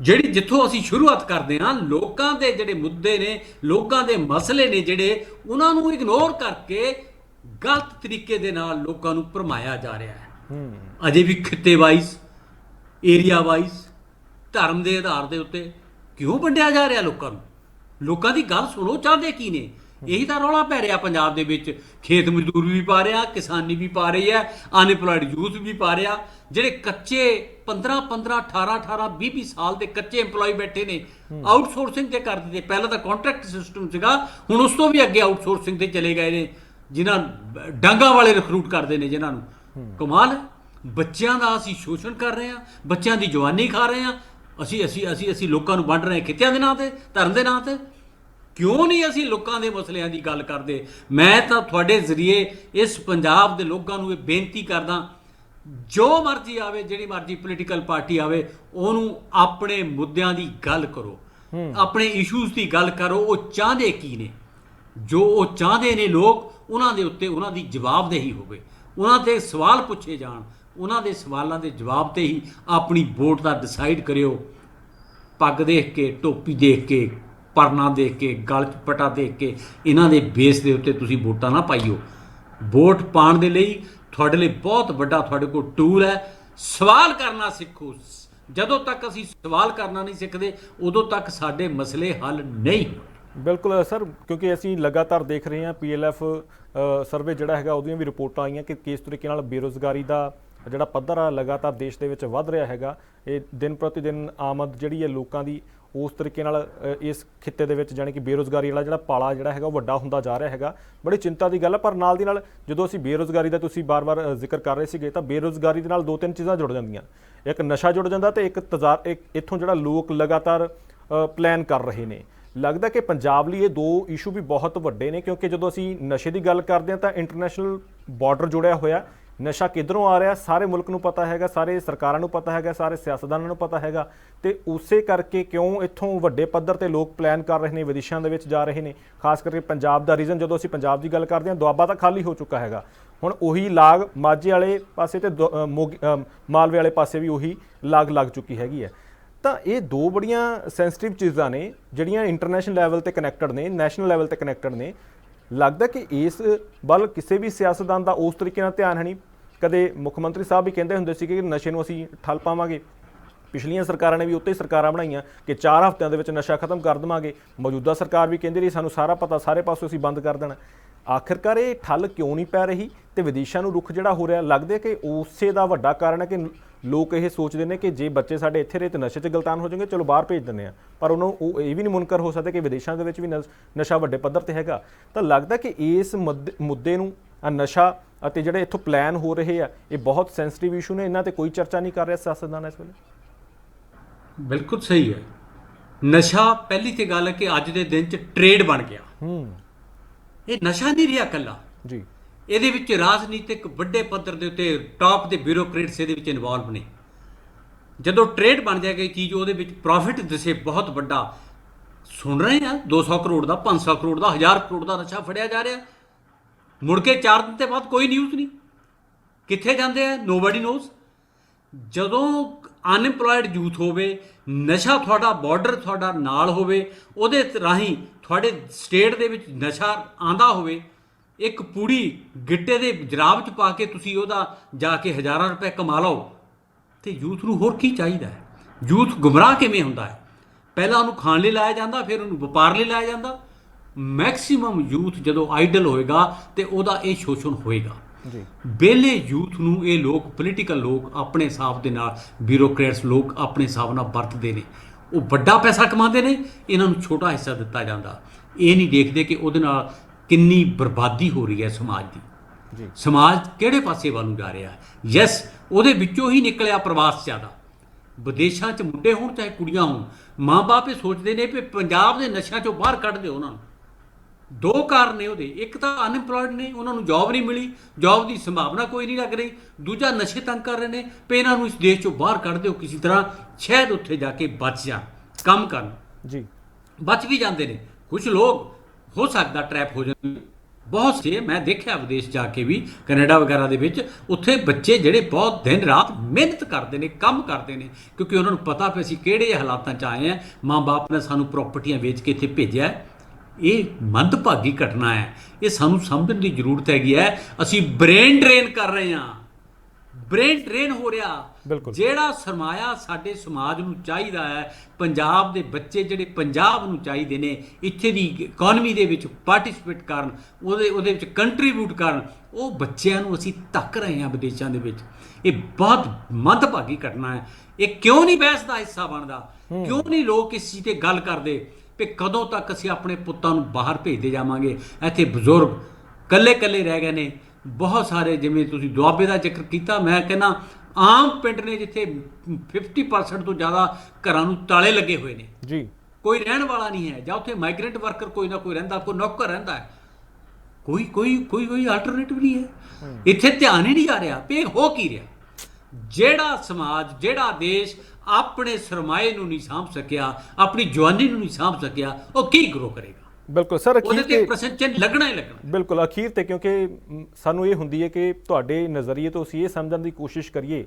ਜਿਹੜੀ ਜਿੱਥੋਂ ਅਸੀਂ ਸ਼ੁਰੂਆਤ ਕਰਦੇ ਹਾਂ ਲੋਕਾਂ ਦੇ ਜਿਹੜੇ ਮੁੱਦੇ ਨੇ ਲੋਕਾਂ ਦੇ ਮਸਲੇ ਨੇ ਜਿਹੜੇ ਉਹਨਾਂ ਨੂੰ ਇਗਨੋਰ ਕਰਕੇ ਗਲਤ ਤਰੀਕੇ ਦੇ ਨਾਲ ਲੋਕਾਂ ਨੂੰ ਭਰਮਾਇਆ ਜਾ ਰਿਹਾ ਹੈ। ਹੂੰ। ਅਜੇ ਵੀ ਖਿੱਤੇ ਵਾਈਜ਼ ਏਰੀਆ ਵਾਈਜ਼ ਧਰਮ ਦੇ ਆਧਾਰ ਦੇ ਉੱਤੇ ਕਿਉਂ ਵੰਡਿਆ ਜਾ ਰਿਹਾ ਲੋਕਾਂ ਨੂੰ? ਲੋਕਾਂ ਦੀ ਗੱਲ ਸੁਣੋ ਚਾਹਦੇ ਕੀ ਨੇ? ਇਹੀ ਤਾਂ ਰੌਲਾ ਪੈ ਰਿਹਾ ਪੰਜਾਬ ਦੇ ਵਿੱਚ। ਖੇਤ ਮਜ਼ਦੂਰ ਵੀ ਪਾ ਰਿਹਾ, ਕਿਸਾਨੀ ਵੀ ਪਾ ਰਹੀ ਹੈ ਅਨਪਲਾਈਡ ਯੂਥ ਵੀ ਪਾ ਰਿਹਾ। ਜਿਹੜੇ ਕੱਚੇ 15 15 18 18 20 20 ਸਾਲ ਦੇ ਕੱਚੇ EMPLOYE ਬੈਠੇ ਨੇ ਆਊਟਸੋਰਸਿੰਗ ਤੇ ਕਰ ਦਿੱਤੇ। ਪਹਿਲਾਂ ਤਾਂ ਕੰਟਰੈਕਟ ਸਿਸਟਮ ਸੀਗਾ, ਹੁਣ ਉਸ ਤੋਂ ਵੀ ਅੱਗੇ ਆਊਟਸੋਰਸਿੰਗ ਤੇ ਚਲੇ ਗਏ ਨੇ, ਜਿਨ੍ਹਾਂ ਡਾਂਗਾ ਵਾਲੇ ਰਿਕਰੂਟ ਕਰਦੇ ਨੇ ਜਿਨ੍ਹਾਂ ਨੂੰ। ਕਮਾਲ ਬੱਚਿਆਂ ਦਾ ਅਸੀਂ ਸ਼ੋਸ਼ਣ ਕਰ ਰਹੇ ਹਾਂ, ਬੱਚਿਆਂ ਦੀ ਜਵਾਨੀ ਖਾ ਰਹੇ ਹਾਂ। ਅਸੀਂ ਅਸੀਂ ਅਸੀਂ ਅਸੀਂ ਲੋਕਾਂ ਨੂੰ ਵੰਡ ਰਹੇ ਹਾਂ ਖਿੱਤਿਆਂ ਦੇ ਨਾਂ ਤੇ, ਧਰਮ ਦੇ ਨਾਂ ਤੇ। ਕਿਉਂ ਨਹੀਂ ਅਸੀਂ ਲੋਕਾਂ ਦੇ ਮਸਲਿਆਂ ਦੀ ਗੱਲ ਕਰਦੇ? ਮੈਂ ਤਾਂ ਤੁਹਾਡੇ ਜ਼ਰੀਏ ਇਸ ਪੰਜਾਬ ਦੇ ਲੋਕਾਂ ਨੂੰ ਇਹ ਬੇਨਤੀ ਕਰਦਾ ਜੋ ਮਰਜ਼ੀ ਆਵੇ ਜਿਹੜੀ ਮਰਜ਼ੀ ਪੋਲੀਟੀਕਲ ਪਾਰਟੀ ਆਵੇ ਉਹਨੂੰ ਆਪਣੇ ਮੁੱਦਿਆਂ ਦੀ ਗੱਲ ਕਰੋ। ਆਪਣੇ ਇਸ਼ੂਜ਼ ਦੀ ਗੱਲ ਕਰੋ ਉਹ ਚਾਹਦੇ ਕੀ ਨੇ? ਜੋ ਉਹ ਚਾਹਦੇ ਨੇ ਲੋਕ ਉਹਨਾਂ ਦੇ ਉੱਤੇ ਉਹਨਾਂ ਦੀ ਜਵਾਬਦੇਹੀ ਹੋਵੇ। ਉਹਨਾਂ ਤੇ ਸਵਾਲ ਪੁੱਛੇ ਜਾਣ ਉਹਨਾਂ ਦੇ ਸਵਾਲਾਂ ਦੇ ਜਵਾਬ ਤੇ ਹੀ ਆਪਣੀ ਵੋਟ ਦਾ ਡਿਸਾਈਡ ਕਰਿਓ। ਪੱਗ ਦੇਖ ਕੇ ਟੋਪੀ ਦੇਖ ਕੇ ਪਰਨਾ ਦੇਖ ਕੇ, ਗਲ ਪਟਾ ਦੇਖ ਕੇ, ਇਹਨਾਂ ਦੇ ਬੇਸ ਦੇ ਉੱਤੇ ਤੁਸੀਂ ਵੋਟਾਂ ਨਾ ਪਾਈਓ। ਵੋਟ ਪਾਉਣ ਦੇ ਲਈ ਤੁਹਾਡੇ ਲਈ ਬਹੁਤ ਵੱਡਾ ਤੁਹਾਡੇ ਕੋਲ ਟੂਲ ਹੈ। ਸਵਾਲ ਕਰਨਾ ਸਿੱਖੋ। ਜਦੋਂ ਤੱਕ ਅਸੀਂ ਸਵਾਲ ਕਰਨਾ ਨਹੀਂ ਸਿੱਖਦੇ, ਉਦੋਂ ਤੱਕ ਸਾਡੇ ਮਸਲੇ ਹੱਲ ਨਹੀਂ ਬਿਲਕੁਲ, ਸਰ, ਕਿਉਂਕਿ ਅਸੀਂ ਲਗਾਤਾਰ ਦੇਖ ਰਹੇ ਹਾਂ ਪੀਐਲਐਫ ਸਰਵੇ ਜਿਹੜਾ ਹੈਗਾ, ਉਹਦੀਆਂ ਵੀ ਰਿਪੋਰਟਾਂ ਆਈਆਂ ਕਿ ਕਿਸ ਤਰੀਕੇ ਨਾਲ ਬੇਰੋਜ਼ਗਾਰੀ ਦਾ ਜਿਹੜਾ ਪੱਧਰ ਆ, ਲਗਾਤਾਰ ਦੇਸ਼ ਦੇ ਵਿੱਚ ਵੱਧ ਰਿਹਾ ਹੈਗਾ। ਇਹ ਦਿਨ ਪ੍ਰਤੀ ਦਿਨ ਆਮਦ ਜਿਹੜੀ ਹੈ ਲੋਕਾਂ ਦੀ ਉਸ ਤਰੀਕੇ ਨਾਲ ਇਸ ਖਿੱਤੇ ਦੇ ਵਿੱਚ ਜਾਣੀ ਕਿ ਬੇਰੋਜ਼ਗਾਰੀ ਵਾਲਾ ਜਿਹੜਾ ਪਾਲਾ ਜਿਹੜਾ ਹੈਗਾ ਉਹ ਵੱਡਾ ਹੁੰਦਾ ਜਾ ਰਿਹਾ ਹੈਗਾ। ਬੜੀ ਚਿੰਤਾ ਦੀ ਗੱਲ ਹੈ ਪਰ ਨਾਲ ਦੀ ਨਾਲ ਜਦੋਂ ਅਸੀਂ ਬੇਰੋਜ਼ਗਾਰੀ ਦਾ ਤੁਸੀਂ ਬਾਰ-ਬਾਰ ਜ਼ਿਕਰ ਕਰ ਰਹੇ ਸੀਗੇ ਤਾਂ ਬੇਰੋਜ਼ਗਾਰੀ ਦੇ ਨਾਲ ਦੋ ਤਿੰਨ ਚੀਜ਼ਾਂ ਜੁੜ ਜਾਂਦੀਆਂ। ਇੱਕ ਨਸ਼ਾ ਜੁੜ ਜਾਂਦਾ ਤੇ ਇੱਕ ਤਜ਼ਾਰ, ਇੱਕ ਇੱਥੋਂ ਜਿਹੜਾ ਲੋਕ ਲਗਾਤਾਰ ਪਲਾਨ ਕਰ ਰਹੇ ਨੇ। ਲੱਗਦਾ ਕਿ ਪੰਜਾਬ ਲਈ ਇਹ ਦੋ ਇਸ਼ੂ ਵੀ ਬਹੁਤ ਵੱਡੇ ਨੇ, ਕਿਉਂਕਿ ਜਦੋਂ ਅਸੀਂ ਨਸ਼ੇ ਦੀ ਗੱਲ ਕਰਦੇ ਹਾਂ ਤਾਂ ਇੰਟਰਨੈਸ਼ਨਲ ਬਾਰਡਰ ਜੁੜਿਆ ਹੋਇਆ ਨਸ਼ਾ ਕਿੱਧਰੋਂ ਆ ਰਿਹਾ? ਸਾਰੇ ਮੁਲਕ ਨੂੰ ਪਤਾ ਹੈਗਾ ਸਾਰੇ ਸਰਕਾਰਾਂ ਨੂੰ ਪਤਾ ਹੈਗਾ ਸਾਰੇ ਸਿਆਸਤਦਾਨਾਂ ਨੂੰ ਪਤਾ ਹੈਗਾ। ਤੇ ਉਸੇ ਕਰਕੇ ਕਿਉਂ ਇੱਥੋਂ ਵੱਡੇ ਪੱਧਰ ਤੇ ਲੋਕ ਪਲਾਨ ਕਰ ਰਹੇ ਨੇ ਵਿਦੇਸ਼ਾਂ ਦੇ ਵਿੱਚ ਜਾ ਰਹੇ ਨੇ? ਖਾਸ ਕਰਕੇ ਪੰਜਾਬ ਦਾ ਰੀਜਨ ਜਦੋਂ ਅਸੀਂ ਪੰਜਾਬ ਦੀ ਗੱਲ ਕਰਦੇ ਹਾਂ ਦੁਆਬਾ ਤਾਂ ਖਾਲੀ ਹੋ ਚੁੱਕਾ ਹੈਗਾ। ਹੁਣ ਉਹੀ ਲਾਗ ਮਾਝੇ ਵਾਲੇ ਪਾਸੇ ਤੇ ਦੁ- ਅ, ਮਾਲਵੇ ਵਾਲੇ ਪਾਸੇ ਵੀ ਉਹੀ ਲਾਗ ਲੱਗ ਚੁੱਕੀ ਹੈਗੀ ਹੈ। ਤਾਂ ਇਹ ਦੋ ਬੜੀਆਂ ਸੈਂਸਿਟਿਵ ਚੀਜ਼ਾਂ ਨੇ ਜਿਹੜੀਆਂ ਇੰਟਰਨੈਸ਼ਨਲ ਲੈਵਲ ਤੇ ਕਨੈਕਟਡ ਨੇ ਨੈਸ਼ਨਲ ਲੈਵਲ ਤੇ ਕਨੈਕਟਡ ਨੇ। ਲੱਗਦਾ ਕਿ ਇਸ ਵੱਲ ਕਿਸੇ ਵੀ ਸਿਆਸਤਦਾਨ ਦਾ ਉਸ ਤਰੀਕੇ ਨਾਲ ਧਿਆਨ ਹੈ ਨਹੀਂ। ਕਦੇ ਮੁੱਖ ਮੰਤਰੀ ਸਾਹਿਬ ਵੀ ਕਹਿੰਦੇ ਹੁੰਦੇ ਸੀ ਕਿ ਨਸ਼ੇ ਨੂੰ ਅਸੀਂ ਠੱਲ ਪਾਵਾਂਗੇ। ਪਿਛਲੀਆਂ ਸਰਕਾਰਾਂ ਨੇ ਵੀ ਉੱਤੇ ਸਰਕਾਰਾਂ ਬਣਾਈਆਂ ਕਿ 4 ਹਫ਼ਤਿਆਂ ਦੇ ਵਿੱਚ ਨਸ਼ਾ ਖਤਮ ਕਰ ਦੇਵਾਂਗੇ। ਮੌਜੂਦਾ ਸਰਕਾਰ ਵੀ ਕਹਿੰਦੀ ਰਹੀ, ਸਾਨੂੰ ਸਾਰਾ ਪਤਾ, ਸਾਰੇ ਪਾਸੋਂ ਅਸੀਂ ਬੰਦ ਕਰ ਦੇਣਾ। ਆਖਿਰਕਾਰ ਇਹ ਠੱਲ ਕਿਉਂ ਨਹੀਂ ਪੈ ਰਹੀ? ਤੇ ਵਿਦੇਸ਼ਾਂ ਨੂੰ ਰੁਖ ਜਿਹੜਾ ਹੋ ਰਿਹਾ, ਲੱਗਦਾ ਕਿ ਉਸੇ ਦਾ ਵੱਡਾ ਕਾਰਨ ਹੈ ਕਿ ਲੋਕ ਇਹ ਸੋਚਦੇ ਨੇ ਕਿ ਜੇ ਬੱਚੇ ਸਾਡੇ ਇੱਥੇ ਰਹੇ ਤੇ ਨਸ਼ੇ 'ਚ ਗਲਤਾਨ ਹੋ ਜਾਣਗੇ, ਚਲੋ ਬਾਹਰ ਭੇਜ ਦਿੰਦੇ ਆ ਪਰ ਉਹਨੂੰ ਉਹ ਇਹ ਵੀ ਨਹੀਂ ਮੁਨਕਰ ਹੋ ਸਕਦਾ ਕਿ ਵਿਦੇਸ਼ਾਂ ਦੇ ਵਿੱਚ ਵੀ ਨਸ਼- ਨਸ਼ਾ ਵੱਡੇ ਪੱਧਰ ਤੇ ਹੈਗਾ। ਤਾਂ ਲੱਗਦਾ ਕਿ ਇਸ ਮੁੱਦ- ਮੁੱਦੇ ਨੂੰ ਨਸ਼ਾ ਅਤੇ ਜਿਹੜੇ ਇੱਥੋਂ ਪਲਾਨ ਹੋ ਰਹੇ ਆ ਇਹ ਬਹੁਤ ਸੈਂਸਿਟਿਵ ਇਸ਼ੂ ਨੇ ਇਹਨਾਂ ਤੇ ਕੋਈ ਚਰਚਾ ਨਹੀਂ ਕਰ ਰਿਹਾ ਸਿਆਸਤਦਾਨ ਇਸ ਵੇਲੇ। ਬਿਲਕੁਲ ਸਹੀ ਹੈ। ਨਸ਼ਾ ਪਹਿਲੀ ਤੇ ਗੱਲ ਹੈ ਕਿ ਅੱਜ ਦੇ ਦਿਨ 'ਚ ਟ੍ਰੇਡ ਬਣ ਗਿਆ। ਹੂੰ। ਇਹ ਨਸ਼ਾ ਨਹੀਂ ਰਿਹਾ ਇਕੱਲਾ। ਜੀ। ਇਹਦੇ ਵਿੱਚ ਰਾਜਨੀਤਿਕ ਵੱਡੇ ਪੱਧਰ ਦੇ ਉੱਤੇ ਟਾਪ ਦੇ ਬਿਊਰੋਕਰੇਟਸ ਇਹਦੇ ਵਿੱਚ ਇਨਵੋਲਵ ਨੇ। ਜਦੋਂ ਟ੍ਰੇਡ ਬਣ ਜਾਏਗਾ ਇਹ ਚੀਜ਼ ਉਹਦੇ ਵਿੱਚ ਪ੍ਰੋਫਿਟ ਦਿਸੇ ਬਹੁਤ ਵੱਡਾ। ਸੁਣ ਰਹੇ ਆ 200 ਕਰੋੜ ਦਾ 500 ਕਰੋੜ ਦਾ 1000 ਕਰੋੜ ਦਾ ਨਸ਼ਾ ਫੜਿਆ ਜਾ ਰਿਹਾ। ਮੁੜ ਕੇ 4 ਦਿਨ ਤੇ ਬਾਅਦ ਕੋਈ ਨਿਊਜ਼ ਨਹੀਂ। ਕਿੱਥੇ ਜਾਂਦੇ ਆ? ਨੋਬਡੀ ਨੋਜ਼ ਜਦੋਂ ਅਨਪਲੋਇਡ ਯੂਥ ਹੋਵੇ, ਨਸ਼ਾ ਤੁਹਾਡਾ ਬਾਰਡਰ ਤੁਹਾਡਾ ਨਾਲ ਹੋਵੇ, ਉਹਦੇ ਰਾਹੀਂ ਤੁਹਾਡੇ ਸਟੇਟ ਦੇ ਵਿੱਚ ਨਸ਼ਾ ਆਂਦਾ ਹੋਵੇ, ਇੱਕ ਪੂੜੀ ਗਿੱਟੇ ਦੇ ਜਰਾਬ ਚ ਪਾ ਕੇ ਤੁਸੀਂ ਉਹਦਾ ਜਾ ਕੇ ਹਜ਼ਾਰਾਂ ਰੁਪਏ ਕਮਾ ਲਓ, ਤੇ ਯੂਥ ਨੂੰ ਹੋਰ ਕੀ ਚਾਹੀਦਾ ਹੈ? ਯੂਥ ਗੁੰਮਰਾਹ ਕਿਵੇਂ ਹੁੰਦਾ ਹੈ? ਪਹਿਲਾਂ ਉਹਨੂੰ ਖਾਣ ਲਈ ਲਾਇਆ ਜਾਂਦਾ, ਫਿਰ ਉਹਨੂੰ ਵਪਾਰ ਲਈ ਲਾਇਆ ਜਾਂਦਾ। ਮੈਕਸਿਮਮ ਯੂਥ ਜਦੋਂ ਆਈਡਲ ਹੋਏਗਾ ਤੇ ਉਹਦਾ ਇਹ ਸ਼ੋਸ਼ਣ ਹੋਏਗਾ। ਜੀ। ਬੇਲੇ ਯੂਥ ਨੂੰ ਇਹ ਲੋਕ ਪੋਲੀਟੀਕਲ ਲੋਕ ਆਪਣੇ ਹਿਸਾਬ ਦੇ ਨਾਲ ਬਿਊਰੋਕਰੇਟਸ ਲੋਕ ਆਪਣੇ ਹਿਸਾਬ ਨਾਲ ਵਰਤਦੇ ਨੇ। ਉਹ ਵੱਡਾ ਪੈਸਾ ਕਮਾਉਂਦੇ ਨੇ ਇਹਨਾਂ ਨੂੰ ਛੋਟਾ ਹਿੱਸਾ ਦਿੱਤਾ ਜਾਂਦਾ। ਇਹ ਨਹੀਂ ਦੇਖਦੇ ਕਿ ਉਹਦੇ ਨਾਲ ਕਿੰਨੀ ਬਰਬਾਦੀ ਹੋ ਰਹੀ ਹੈ ਸਮਾਜ ਦੀ। ਜੀ। ਸਮਾਜ ਕਿਹੜੇ ਪਾਸੇ ਵੱਲ ਨੂੰ ਜਾ ਰਿਹਾ ਹੈ? ਯੈਸ ਉਹਦੇ ਵਿੱਚੋਂ ਹੀ ਨਿਕਲਿਆ ਪ੍ਰਵਾਸ ਜ਼ਿਆਦਾ। ਵਿਦੇਸ਼ਾਂ 'ਚ ਮੁੰਡੇ ਹੋਣ ਚਾਹੇ ਕੁੜੀਆਂ ਹੋਣ ਇਹ ਸੋਚਦੇ ਨੇ ਕਿ ਪੰਜਾਬ ਦੇ ਨਸ਼ਿਆਂ 'ਚੋਂ ਬਾਹਰ ਕੱਢ ਦਿਓ ਉਹਨਾਂ ਨੂੰ। ਦੋ ਕਾਰਨ ਨੇ ਉਹਦੇ। ਇੱਕ ਤਾਂ ਅਨਪਲੋਇਡ ਨੇ ਉਹਨਾਂ ਨੂੰ ਜੌਬ ਨਹੀਂ ਮਿਲੀ ਜੌਬ ਦੀ ਸੰਭਾਵਨਾ ਕੋਈ ਨਹੀਂ ਲੱਗ ਰਹੀ। ਦੂਜਾ ਨਸ਼ੇ ਤੰਗ ਕਰ ਰਹੇ ਨੇ ਪੇ ਇਹਨਾਂ ਨੂੰ ਇਸ ਦੇਸ਼ 'ਚੋਂ ਬਾਹਰ ਕੱਢ ਦਿਓ ਕਿਸੇ ਤਰ੍ਹਾਂ ਸ਼ਾਇਦ ਉੱਥੇ ਜਾ ਕੇ ਬਚ ਜਾਣ ਕੰਮ ਕਰਨ। ਜੀ। ਬਚ ਵੀ ਜਾਂਦੇ ਨੇ। ਕੁਝ ਲੋਕ ਹੋ ਸਕਦਾ ਟਰੈਪ ਹੋ ਜਾਂਦੇ ਬਹੁਤ ਸੇ ਮੈਂ ਦੇਖਿਆ ਵਿਦੇਸ਼ ਜਾ ਕੇ ਵੀ ਕੈਨੇਡਾ ਵਗੈਰਾ ਦੇ ਵਿੱਚ ਉੱਥੇ ਬੱਚੇ ਜਿਹੜੇ ਬਹੁਤ ਦਿਨ ਰਾਤ ਮਿਹਨਤ ਕਰਦੇ ਨੇ ਕੰਮ ਕਰਦੇ ਨੇ ਕਿਉਂਕਿ ਉਹਨਾਂ ਨੂੰ ਪਤਾ ਵੀ ਅਸੀਂ ਕਿਹੜੇ ਹਾਲਾਤਾਂ 'ਚ ਆਏ ਆ ਮਾਂ-ਬਾਪ ਨੇ ਸਾਨੂੰ ਪ੍ਰਾਪਰਟੀਆਂ ਵੇਚ ਕੇ ਇੱਥੇ ਭੇਜਿਆ। ਹੈ। ਇਹ ਮੰਦਭਾਗੀ ਘਟਨਾ ਹੈ। ਇਹ ਸਾਨੂੰ ਸਮਝਣ ਦੀ ਜ਼ਰੂਰਤ ਹੈਗੀ ਹੈ। ਅਸੀਂ ਬ੍ਰੇਨ ਡਰੇਨ ਕਰ ਰਹੇ ਹਾਂ। ਬ੍ਰੇਨ ਡਰੇਨ ਹੋ ਰਿਹਾ। ਜਿਹੜਾ ਸਰਮਾਇਆ ਸਾਡੇ ਸਮਾਜ ਨੂੰ ਚਾਹੀਦਾ ਹੈ ਪੰਜਾਬ ਦੇ ਬੱਚੇ ਜਿਹੜੇ ਪੰਜਾਬ ਨੂੰ ਚਾਹੀਦੇ ਨੇ ਇੱਥੇ ਦੀ ਇਕਨੋਮੀ ਦੇ ਵਿੱਚ ਪਾਰਟਿਸਿਪੇਟ ਕਰਨ ਉਹਦੇ ਉਹਦੇ ਵਿੱਚ ਕੰਟਰੀਬਿਊਟ ਕਰਨ ਉਹ ਬੱਚਿਆਂ ਨੂੰ ਅਸੀਂ ਧੱਕ ਰਹੇ ਹਾਂ ਵਿਦੇਸ਼ਾਂ ਦੇ ਵਿੱਚ। ਇਹ ਬਹੁਤ ਮੰਦਭਾਗੀ ਘਟਨਾ ਹੈ। ਇਹ ਕਿਉਂ ਨਹੀਂ ਬਹਿਸ ਦਾ? ਹਿੱਸਾ ਬਣਦਾ ਕਿਉਂ ਨਹੀਂ ਲੋਕ ਇਸ ਚੀਜ਼ ਤੇ ਗੱਲ ਕਰਦੇ? ਕਿ ਕਦੋਂ ਤੱਕ ਅਸੀਂ ਆਪਣੇ ਪੁੱਤਾਂ ਨੂੰ ਬਾਹਰ ਭੇਜਦੇ ਜਾਵਾਂਗੇ? ਇੱਥੇ ਬਜ਼ੁਰਗ ਕੱਲੇ ਕੱਲੇ ਰਹਿ ਗਏ ਨੇ। ਬਹੁਤ ਸਾਰੇ ਜਿਵੇਂ ਤੁਸੀਂ ਦੁਆਬੇ ਦਾ ਜ਼ਿਕਰ ਕੀਤਾ ਮੈਂ ਕਹਿੰਦਾ ਆਮ ਪਿੰਡ ਨੇ ਜਿੱਥੇ 50% ਤੋਂ ਜ਼ਿਆਦਾ ਘਰਾਂ ਨੂੰ ਤਾਲੇ ਲੱਗੇ ਹੋਏ ਨੇ। ਜੀ। ਕੋਈ ਰਹਿਣ ਵਾਲਾ ਨਹੀਂ ਹੈ ਜਾਂ ਉੱਥੇ ਮਾਈਗ੍ਰੈਂਟ ਵਰਕਰ ਕੋਈ ਨਾ ਕੋਈ ਰਹਿੰਦਾ ਕੋਈ ਨੌਕਰ ਰਹਿੰਦਾ ਹੈ। ਕੋਈ ਕੋਈ ਕੋਈ ਕੋਈ ਆਲਟਰਨੇਟਿਵ ਨਹੀਂ ਹੈ। ਇੱਥੇ ਧਿਆਨ ਹੀ ਨਹੀਂ ਜਾ ਰਿਹਾ ਵੀ ਇਹ ਹੋ ਕੀ ਰਿਹਾ। ਜਿਹੜਾ ਸਮਾਜ ਜਿਹੜਾ ਦੇਸ਼ ਆਪਣੇ ਸਰਮਾਏ ਨੂੰ ਨਹੀਂ ਸਾਂਭ ਸਕਿਆ ਆਪਣੀ ਜਵਾਨੀ ਨੂੰ ਨਹੀਂ ਸਾਂਭ ਸਕਿਆ ਉਹ ਕੀ ਗਰੋ ਕਰੇਗਾ? ਬਿਲਕੁਲ ਸਰ ਅਖੀਰ ਤੇ ਤੇ ਪਰਸੈਂਟੇਜ ਲੱਗਣਾ ਹੀ ਲੱਗਣਾ। ਬਿਲਕੁਲ ਅਖੀਰ ਤੇ ਕਿਉਂਕਿ ਸਾਨੂੰ ਇਹ ਹੁੰਦੀ ਹੈ ਕਿ ਤੁਹਾਡੇ ਨਜ਼ਰੀਏ ਤੋਂ ਅਸੀਂ ਇਹ ਸਮਝਣ ਦੀ ਕੋਸ਼ਿਸ਼ ਕਰੀਏ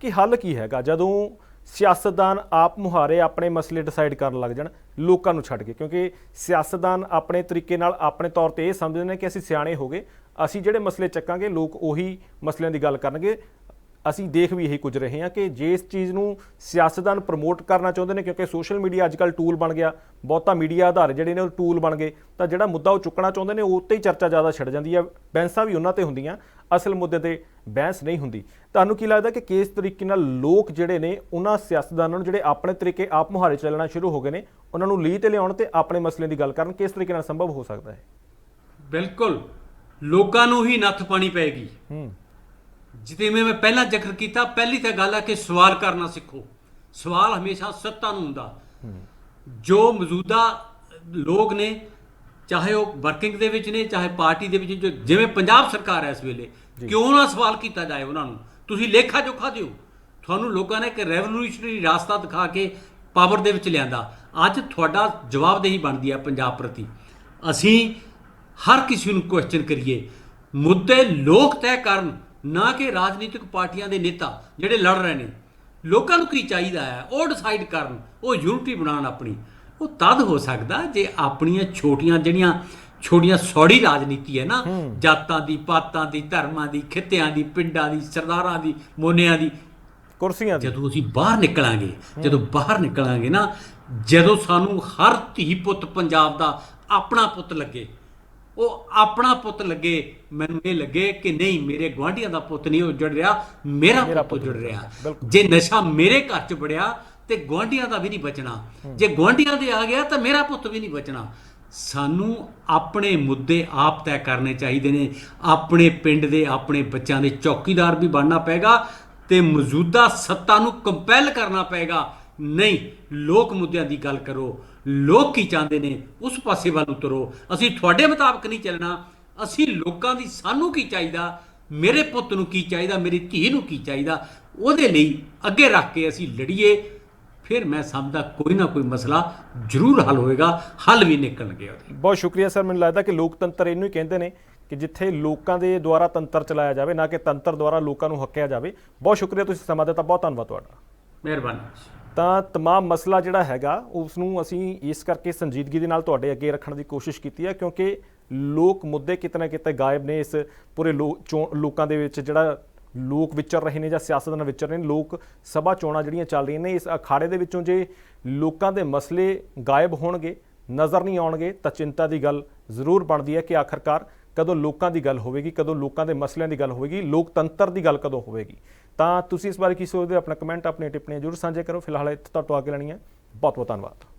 ਕਿ ਹੱਲ ਕੀ ਹੈਗਾ। ਜਦੋਂ ਸਿਆਸਤਦਾਨ ਆਪ ਮੁਹਾਰੇ ਆਪਣੇ ਮਸਲੇ ਡਿਸਾਈਡ ਕਰਨ ਲੱਗ ਜਾਣ ਲੋਕਾਂ ਨੂੰ ਛੱਡ ਕੇ ਕਿਉਂਕਿ ਸਿਆਸਤਦਾਨ ਆਪਣੇ ਤਰੀਕੇ ਨਾਲ ਆਪਣੇ ਤੌਰ ਤੇ ਇਹ ਸਮਝਦੇ ਨੇ ਕਿ ਅਸੀਂ ਸਿਆਣੇ ਹੋ ਗਏ ਅਸੀਂ ਜਿਹੜੇ ਮਸਲੇ ਚੱਕਾਂਗੇ ਲੋਕ ਉਹੀ ਮਸਲਿਆਂ ਦੀ ਗੱਲ ਕਰਨਗੇ ਅਸੀਂ ਦੇਖ ਵੀ ਇਹੀ ਕੁਝ ਰਹੇ ਹਾਂ ਕਿ ਜੇ ਇਸ ਚੀਜ਼ ਨੂੰ ਸਿਆਸਤਦਾਨ ਪ੍ਰਮੋਟ ਕਰਨਾ ਚਾਹੁੰਦੇ ਨੇ ਕਿਉਂਕਿ ਸੋਸ਼ਲ ਮੀਡੀਆ ਅੱਜਕੱਲ ਟੂਲ ਬਣ ਗਿਆ ਬਹੁਤਾ ਮੀਡੀਆ ਆਧਾਰ ਜਿਹੜੇ ਨੇ ਉਹ ਟੂਲ ਬਣ ਗਏ ਤਾਂ ਜਿਹੜਾ ਮੁੱਦਾ ਉਹ ਚੁੱਕਣਾ ਚਾਹੁੰਦੇ ਨੇ ਉਹ ਉੱਤੇ ਹੀ ਚਰਚਾ ਜ਼ਿਆਦਾ ਛਿੜ ਜਾਂਦੀ ਹੈ ਬਹਿਸਾਂ ਵੀ ਉਹਨਾਂ ਤੇ ਹੁੰਦੀਆਂ ਅਸਲ ਮੁੱਦੇ ਤੇ ਬਹਿਸ ਨਹੀਂ ਹੁੰਦੀ। ਤੁਹਾਨੂੰ ਕੀ ਲੱਗਦਾ ਕਿ ਕਿਸ ਤਰੀਕੇ ਨਾਲ ਲੋਕ ਜਿਹੜੇ ਨੇ ਉਹਨਾਂ ਸਿਆਸਤਦਾਨਾਂ ਨੂੰ ਜਿਹੜੇ ਆਪਣੇ ਤਰੀਕੇ ਆਪ ਮੁਹਾਰੇ ਚੱਲਣਾ ਸ਼ੁਰੂ ਹੋ ਗਏ ਨੇ ਉਹਨਾਂ ਨੂੰ ਲੀਹ ਤੇ ਲਿਆਉਣ ਤੇ ਆਪਣੇ ਮਸਲੇ ਦੀ ਗੱਲ ਕਰਨ ਕਿਸ ਤਰੀਕੇ ਨਾਲ ਸੰਭਵ ਹੋ ਸਕਦਾ ਹੈ? ਬਿਲਕੁਲ। ਲੋਕਾਂ ਨੂੰ ਹੀ ਨੱਥ ਪਾਣੀ ਪਏਗੀ। ਹੂੰ। ਜਿਵੇਂ ਮੈਂ ਪਹਿਲਾਂ ਜ਼ਿਕਰ ਕੀਤਾ ਪਹਿਲੀ ਤਾਂ ਗੱਲ ਹੈ ਕਿ ਸਵਾਲ ਕਰਨਾ ਸਿੱਖੋ। ਸਵਾਲ ਹਮੇਸ਼ਾ ਸੱਤਾ ਨੂੰ ਹੁੰਦਾ। ਜੋ ਮੌਜੂਦਾ ਲੋਕ ਨੇ ਚਾਹੇ ਉਹ ਵਰਕਿੰਗ ਦੇ ਵਿੱਚ ਨੇ ਚਾਹੇ ਪਾਰਟੀ ਦੇ ਵਿੱਚ ਜੋ ਜਿਵੇਂ ਪੰਜਾਬ ਸਰਕਾਰ ਹੈ ਇਸ ਵੇਲੇ ਕਿਉਂ ਨਾ ਸਵਾਲ ਕੀਤਾ ਜਾਏ ਉਹਨਾਂ ਨੂੰ? ਤੁਸੀਂ ਲੇਖਾ ਜੋਖਾ ਦਿਓ। ਤੁਹਾਨੂੰ ਲੋਕਾਂ ਨੇ ਇੱਕ ਰੈਵੋਲੂਸ਼ਨਰੀ ਰਾਸਤਾ ਦਿਖਾ ਕੇ ਪਾਵਰ ਦੇ ਵਿੱਚ ਲਿਆਂਦਾ। ਅੱਜ ਤੁਹਾਡਾ ਜਵਾਬਦੇਹੀ ਬਣਦੀ ਹੈ ਪੰਜਾਬ ਪ੍ਰਤੀ। ਅਸੀਂ ਹਰ ਕਿਸੇ ਨੂੰ ਕੁਐਸਚਨ ਕਰੀਏ। ਮੁੱਦੇ ਲੋਕ ਤੈਅ ਕਰਨ ਨਾ ਕਿ ਰਾਜਨੀਤਿਕ ਪਾਰਟੀਆਂ ਦੇ ਨੇਤਾ ਜਿਹੜੇ ਲੜ ਰਹੇ ਨੇ। ਲੋਕਾਂ ਨੂੰ ਕੀ ਚਾਹੀਦਾ ਹੈ? ਉਹ ਡਿਸਾਈਡ ਕਰਨ ਉਹ ਯੂਨਿਟੀ ਬਣਾਉਣ ਆਪਣੀ। ਉਹ ਤਦ ਹੋ ਸਕਦਾ ਜੇ ਆਪਣੀਆਂ ਛੋਟੀਆਂ ਜਿਹੜੀਆਂ ਛੋਟੀਆਂ ਸੌੜੀ ਰਾਜਨੀਤੀ ਹੈ ਨਾ ਜਾਤਾਂ ਦੀ ਪਾਤਾਂ ਦੀ ਧਰਮਾਂ ਦੀ ਖਿੱਤਿਆਂ ਦੀ ਪਿੰਡਾਂ ਦੀ ਸਰਦਾਰਾਂ ਦੀ ਮੋਨਿਆਂ ਦੀ। ਕੁਰਸੀਆਂ ਦੀ। ਜਦੋਂ ਅਸੀਂ ਬਾਹਰ ਨਿਕਲਾਂਗੇ ਜਦੋਂ ਬਾਹਰ ਨਿਕਲਾਂਗੇ ਨਾ ਜਦੋਂ ਸਾਨੂੰ ਹਰ ਧੀ ਪੁੱਤ ਪੰਜਾਬ ਦਾ ਆਪਣਾ ਪੁੱਤ ਲੱਗੇ ਉਹ ਆਪਣਾ ਪੁੱਤ ਲੱਗੇ ਮੈਨੂੰ ਇਹ ਲੱਗੇ ਕਿ ਨਹੀਂ ਮੇਰੇ ਗਵਾਂਢੀਆਂ ਦਾ ਪੁੱਤ ਨਹੀਂ ਉਜੜ ਰਿਹਾ ਮੇਰਾ ਪੁੱਤ ਉਜੜ ਰਿਹਾ। ਜੇ ਨਸ਼ਾ ਮੇਰੇ ਘਰ 'ਚ ਵੜਿਆ ਤੇ ਗਵਾਂਢੀਆਂ ਦਾ ਵੀ ਨਹੀਂ ਬਚਣਾ। ਜੇ ਗਵਾਂਢੀਆਂ ਦੇ ਆ ਗਿਆ ਤਾਂ ਮੇਰਾ ਪੁੱਤ ਵੀ ਨਹੀਂ ਬਚਣਾ। ਸਾਨੂੰ ਆਪਣੇ ਮੁੱਦੇ ਆਪ ਤੈਅ ਕਰਨੇ ਚਾਹੀਦੇ ਨੇ। ਆਪਣੇ ਪਿੰਡ ਦੇ ਆਪਣੇ ਬੱਚਿਆਂ ਦੇ ਚੌਕੀਦਾਰ ਵੀ ਬਣਨਾ ਪਏਗਾ ਤੇ ਮੌਜੂਦਾ ਸੱਤਾ ਨੂੰ ਕੰਪੈਲ ਕਰਨਾ ਪਏਗਾ। ਨਹੀਂ ਲੋਕ ਮੁੱਦਿਆਂ ਦੀ ਗੱਲ ਕਰੋ। ਲੋਕ ਕੀ ਚਾਹੁੰਦੇ ਨੇ ਉਸ ਪਾਸੇ ਵੱਲ ਉਤਰੋ। ਅਸੀਂ ਤੁਹਾਡੇ ਮੁਤਾਬਕ ਨਹੀਂ ਚੱਲਣਾ। ਅਸੀਂ ਲੋਕਾਂ ਦੀ ਸਾਨੂੰ ਕੀ ਚਾਹੀਦਾ? ਮੇਰੇ ਪੁੱਤ ਨੂੰ ਕੀ ਚਾਹੀਦਾ? ਮੇਰੀ ਧੀ ਨੂੰ ਕੀ ਚਾਹੀਦਾ? ਉਹਦੇ ਲਈ ਅੱਗੇ ਰੱਖ ਕੇ ਅਸੀਂ ਲੜੀਏ। ਫਿਰ ਮੈਂ ਸਮਝਦਾ ਕੋਈ ਨਾ ਕੋਈ ਮਸਲਾ ਜ਼ਰੂਰ ਹੱਲ ਹੋਏਗਾ। ਹੱਲ ਵੀ ਨਿਕਲਣਗੇ ਉਹਦੇ। ਬਹੁਤ ਸ਼ੁਕਰੀਆ ਸਰ ਮੈਨੂੰ ਲੱਗਦਾ ਕਿ ਲੋਕਤੰਤਰ ਇਹਨੂੰ ਹੀ ਕਹਿੰਦੇ ਨੇ ਕਿ ਜਿੱਥੇ ਲੋਕਾਂ ਦੇ ਦੁਆਰਾ ਤੰਤਰ ਚਲਾਇਆ ਜਾਵੇ ਨਾ ਕਿ ਤੰਤਰ ਦੁਆਰਾ ਲੋਕਾਂ ਨੂੰ ਹੱਕਿਆ ਜਾਵੇ। ਬਹੁਤ ਸ਼ੁਕਰੀਆ ਤੁਸੀਂ ਸਮਾਂ ਦਿੱਤਾ। ਬਹੁਤ ਧੰਨਵਾਦ ਤੁਹਾਡਾ। ਮਿਹਰਬਾਨੀ ਤਾਂ ਤਮਾਮ ਮਸਲਾ ਜਿਹੜਾ ਹੈਗਾ ਉਸ ਨੂੰ ਅਸੀਂ ਇਸ ਕਰਕੇ ਸੰਜੀਦਗੀ ਦੇ ਨਾਲ ਤੁਹਾਡੇ ਅੱਗੇ ਰੱਖਣ ਦੀ ਕੋਸ਼ਿਸ਼ ਕੀਤੀ ਹੈ, ਕਿਉਂਕਿ ਲੋਕ ਮੁੱਦੇ ਕਿਤੇ ਨਾ ਕਿਤੇ ਗਾਇਬ ਨੇ ਇਸ ਪੂਰੇ ਲੋ- ਚੋਣ- ਲੋਕਾਂ ਦੇ ਵਿੱਚ ਜਿਹੜਾ ਲੋਕ ਵਿਚਰ ਰਹੇ ਨੇ ਜਾਂ ਸਿਆਸਤ ਨਾਲ ਵਿਚਰ ਰਹੇ ਨੇ, ਲੋਕ ਸਭਾ ਚੋਣਾਂ ਜਿਹੜੀਆਂ ਚੱਲ ਰਹੀਆਂ ਨੇ, ਇਸ ਅਖਾੜੇ ਦੇ ਵਿੱਚੋਂ ਜੇ ਲੋਕਾਂ ਦੇ ਮਸਲੇ ਗਾਇਬ ਹੋਣਗੇ, ਨਜ਼ਰ ਨਹੀਂ ਆਉਣਗੇ, ਤਾਂ ਚਿੰਤਾ ਦੀ ਗੱਲ ਜ਼ਰੂਰ ਬਣਦੀ ਹੈ ਕਿ ਆਖਰਕਾਰ ਕਦੋਂ ਲੋਕਾਂ ਦੀ ਗੱਲ ਹੋਵੇਗੀ, ਕਦੋਂ ਲੋਕਾਂ ਦੇ ਮਸਲਿਆਂ ਦੀ ਗੱਲ ਹੋਵੇਗੀ, ਲੋਕਤੰਤਰ ਦੀ ਗੱਲ ਕਦੋਂ ਹੋਵੇਗੀ। ਤਾਂ ਤੁਸੀਂ ਇਸ ਬਾਰੇ ਕੀ ਸੋਚਦੇ ਹੋ? ਆਪਣਾ ਕਮੈਂਟ ਆਪਣੀ ਟਿੱਪਣੀਆਂ ਜ਼ਰੂਰ ਸਾਂਝੇ ਕਰੋ। ਫਿਲਹਾਲ ਇੱਥੇ ਤੋਂ ਅੱਗੇ ਲੈਣੀ ਹੈ। ਬਹੁਤ ਬਹੁਤ ਧੰਨਵਾਦ।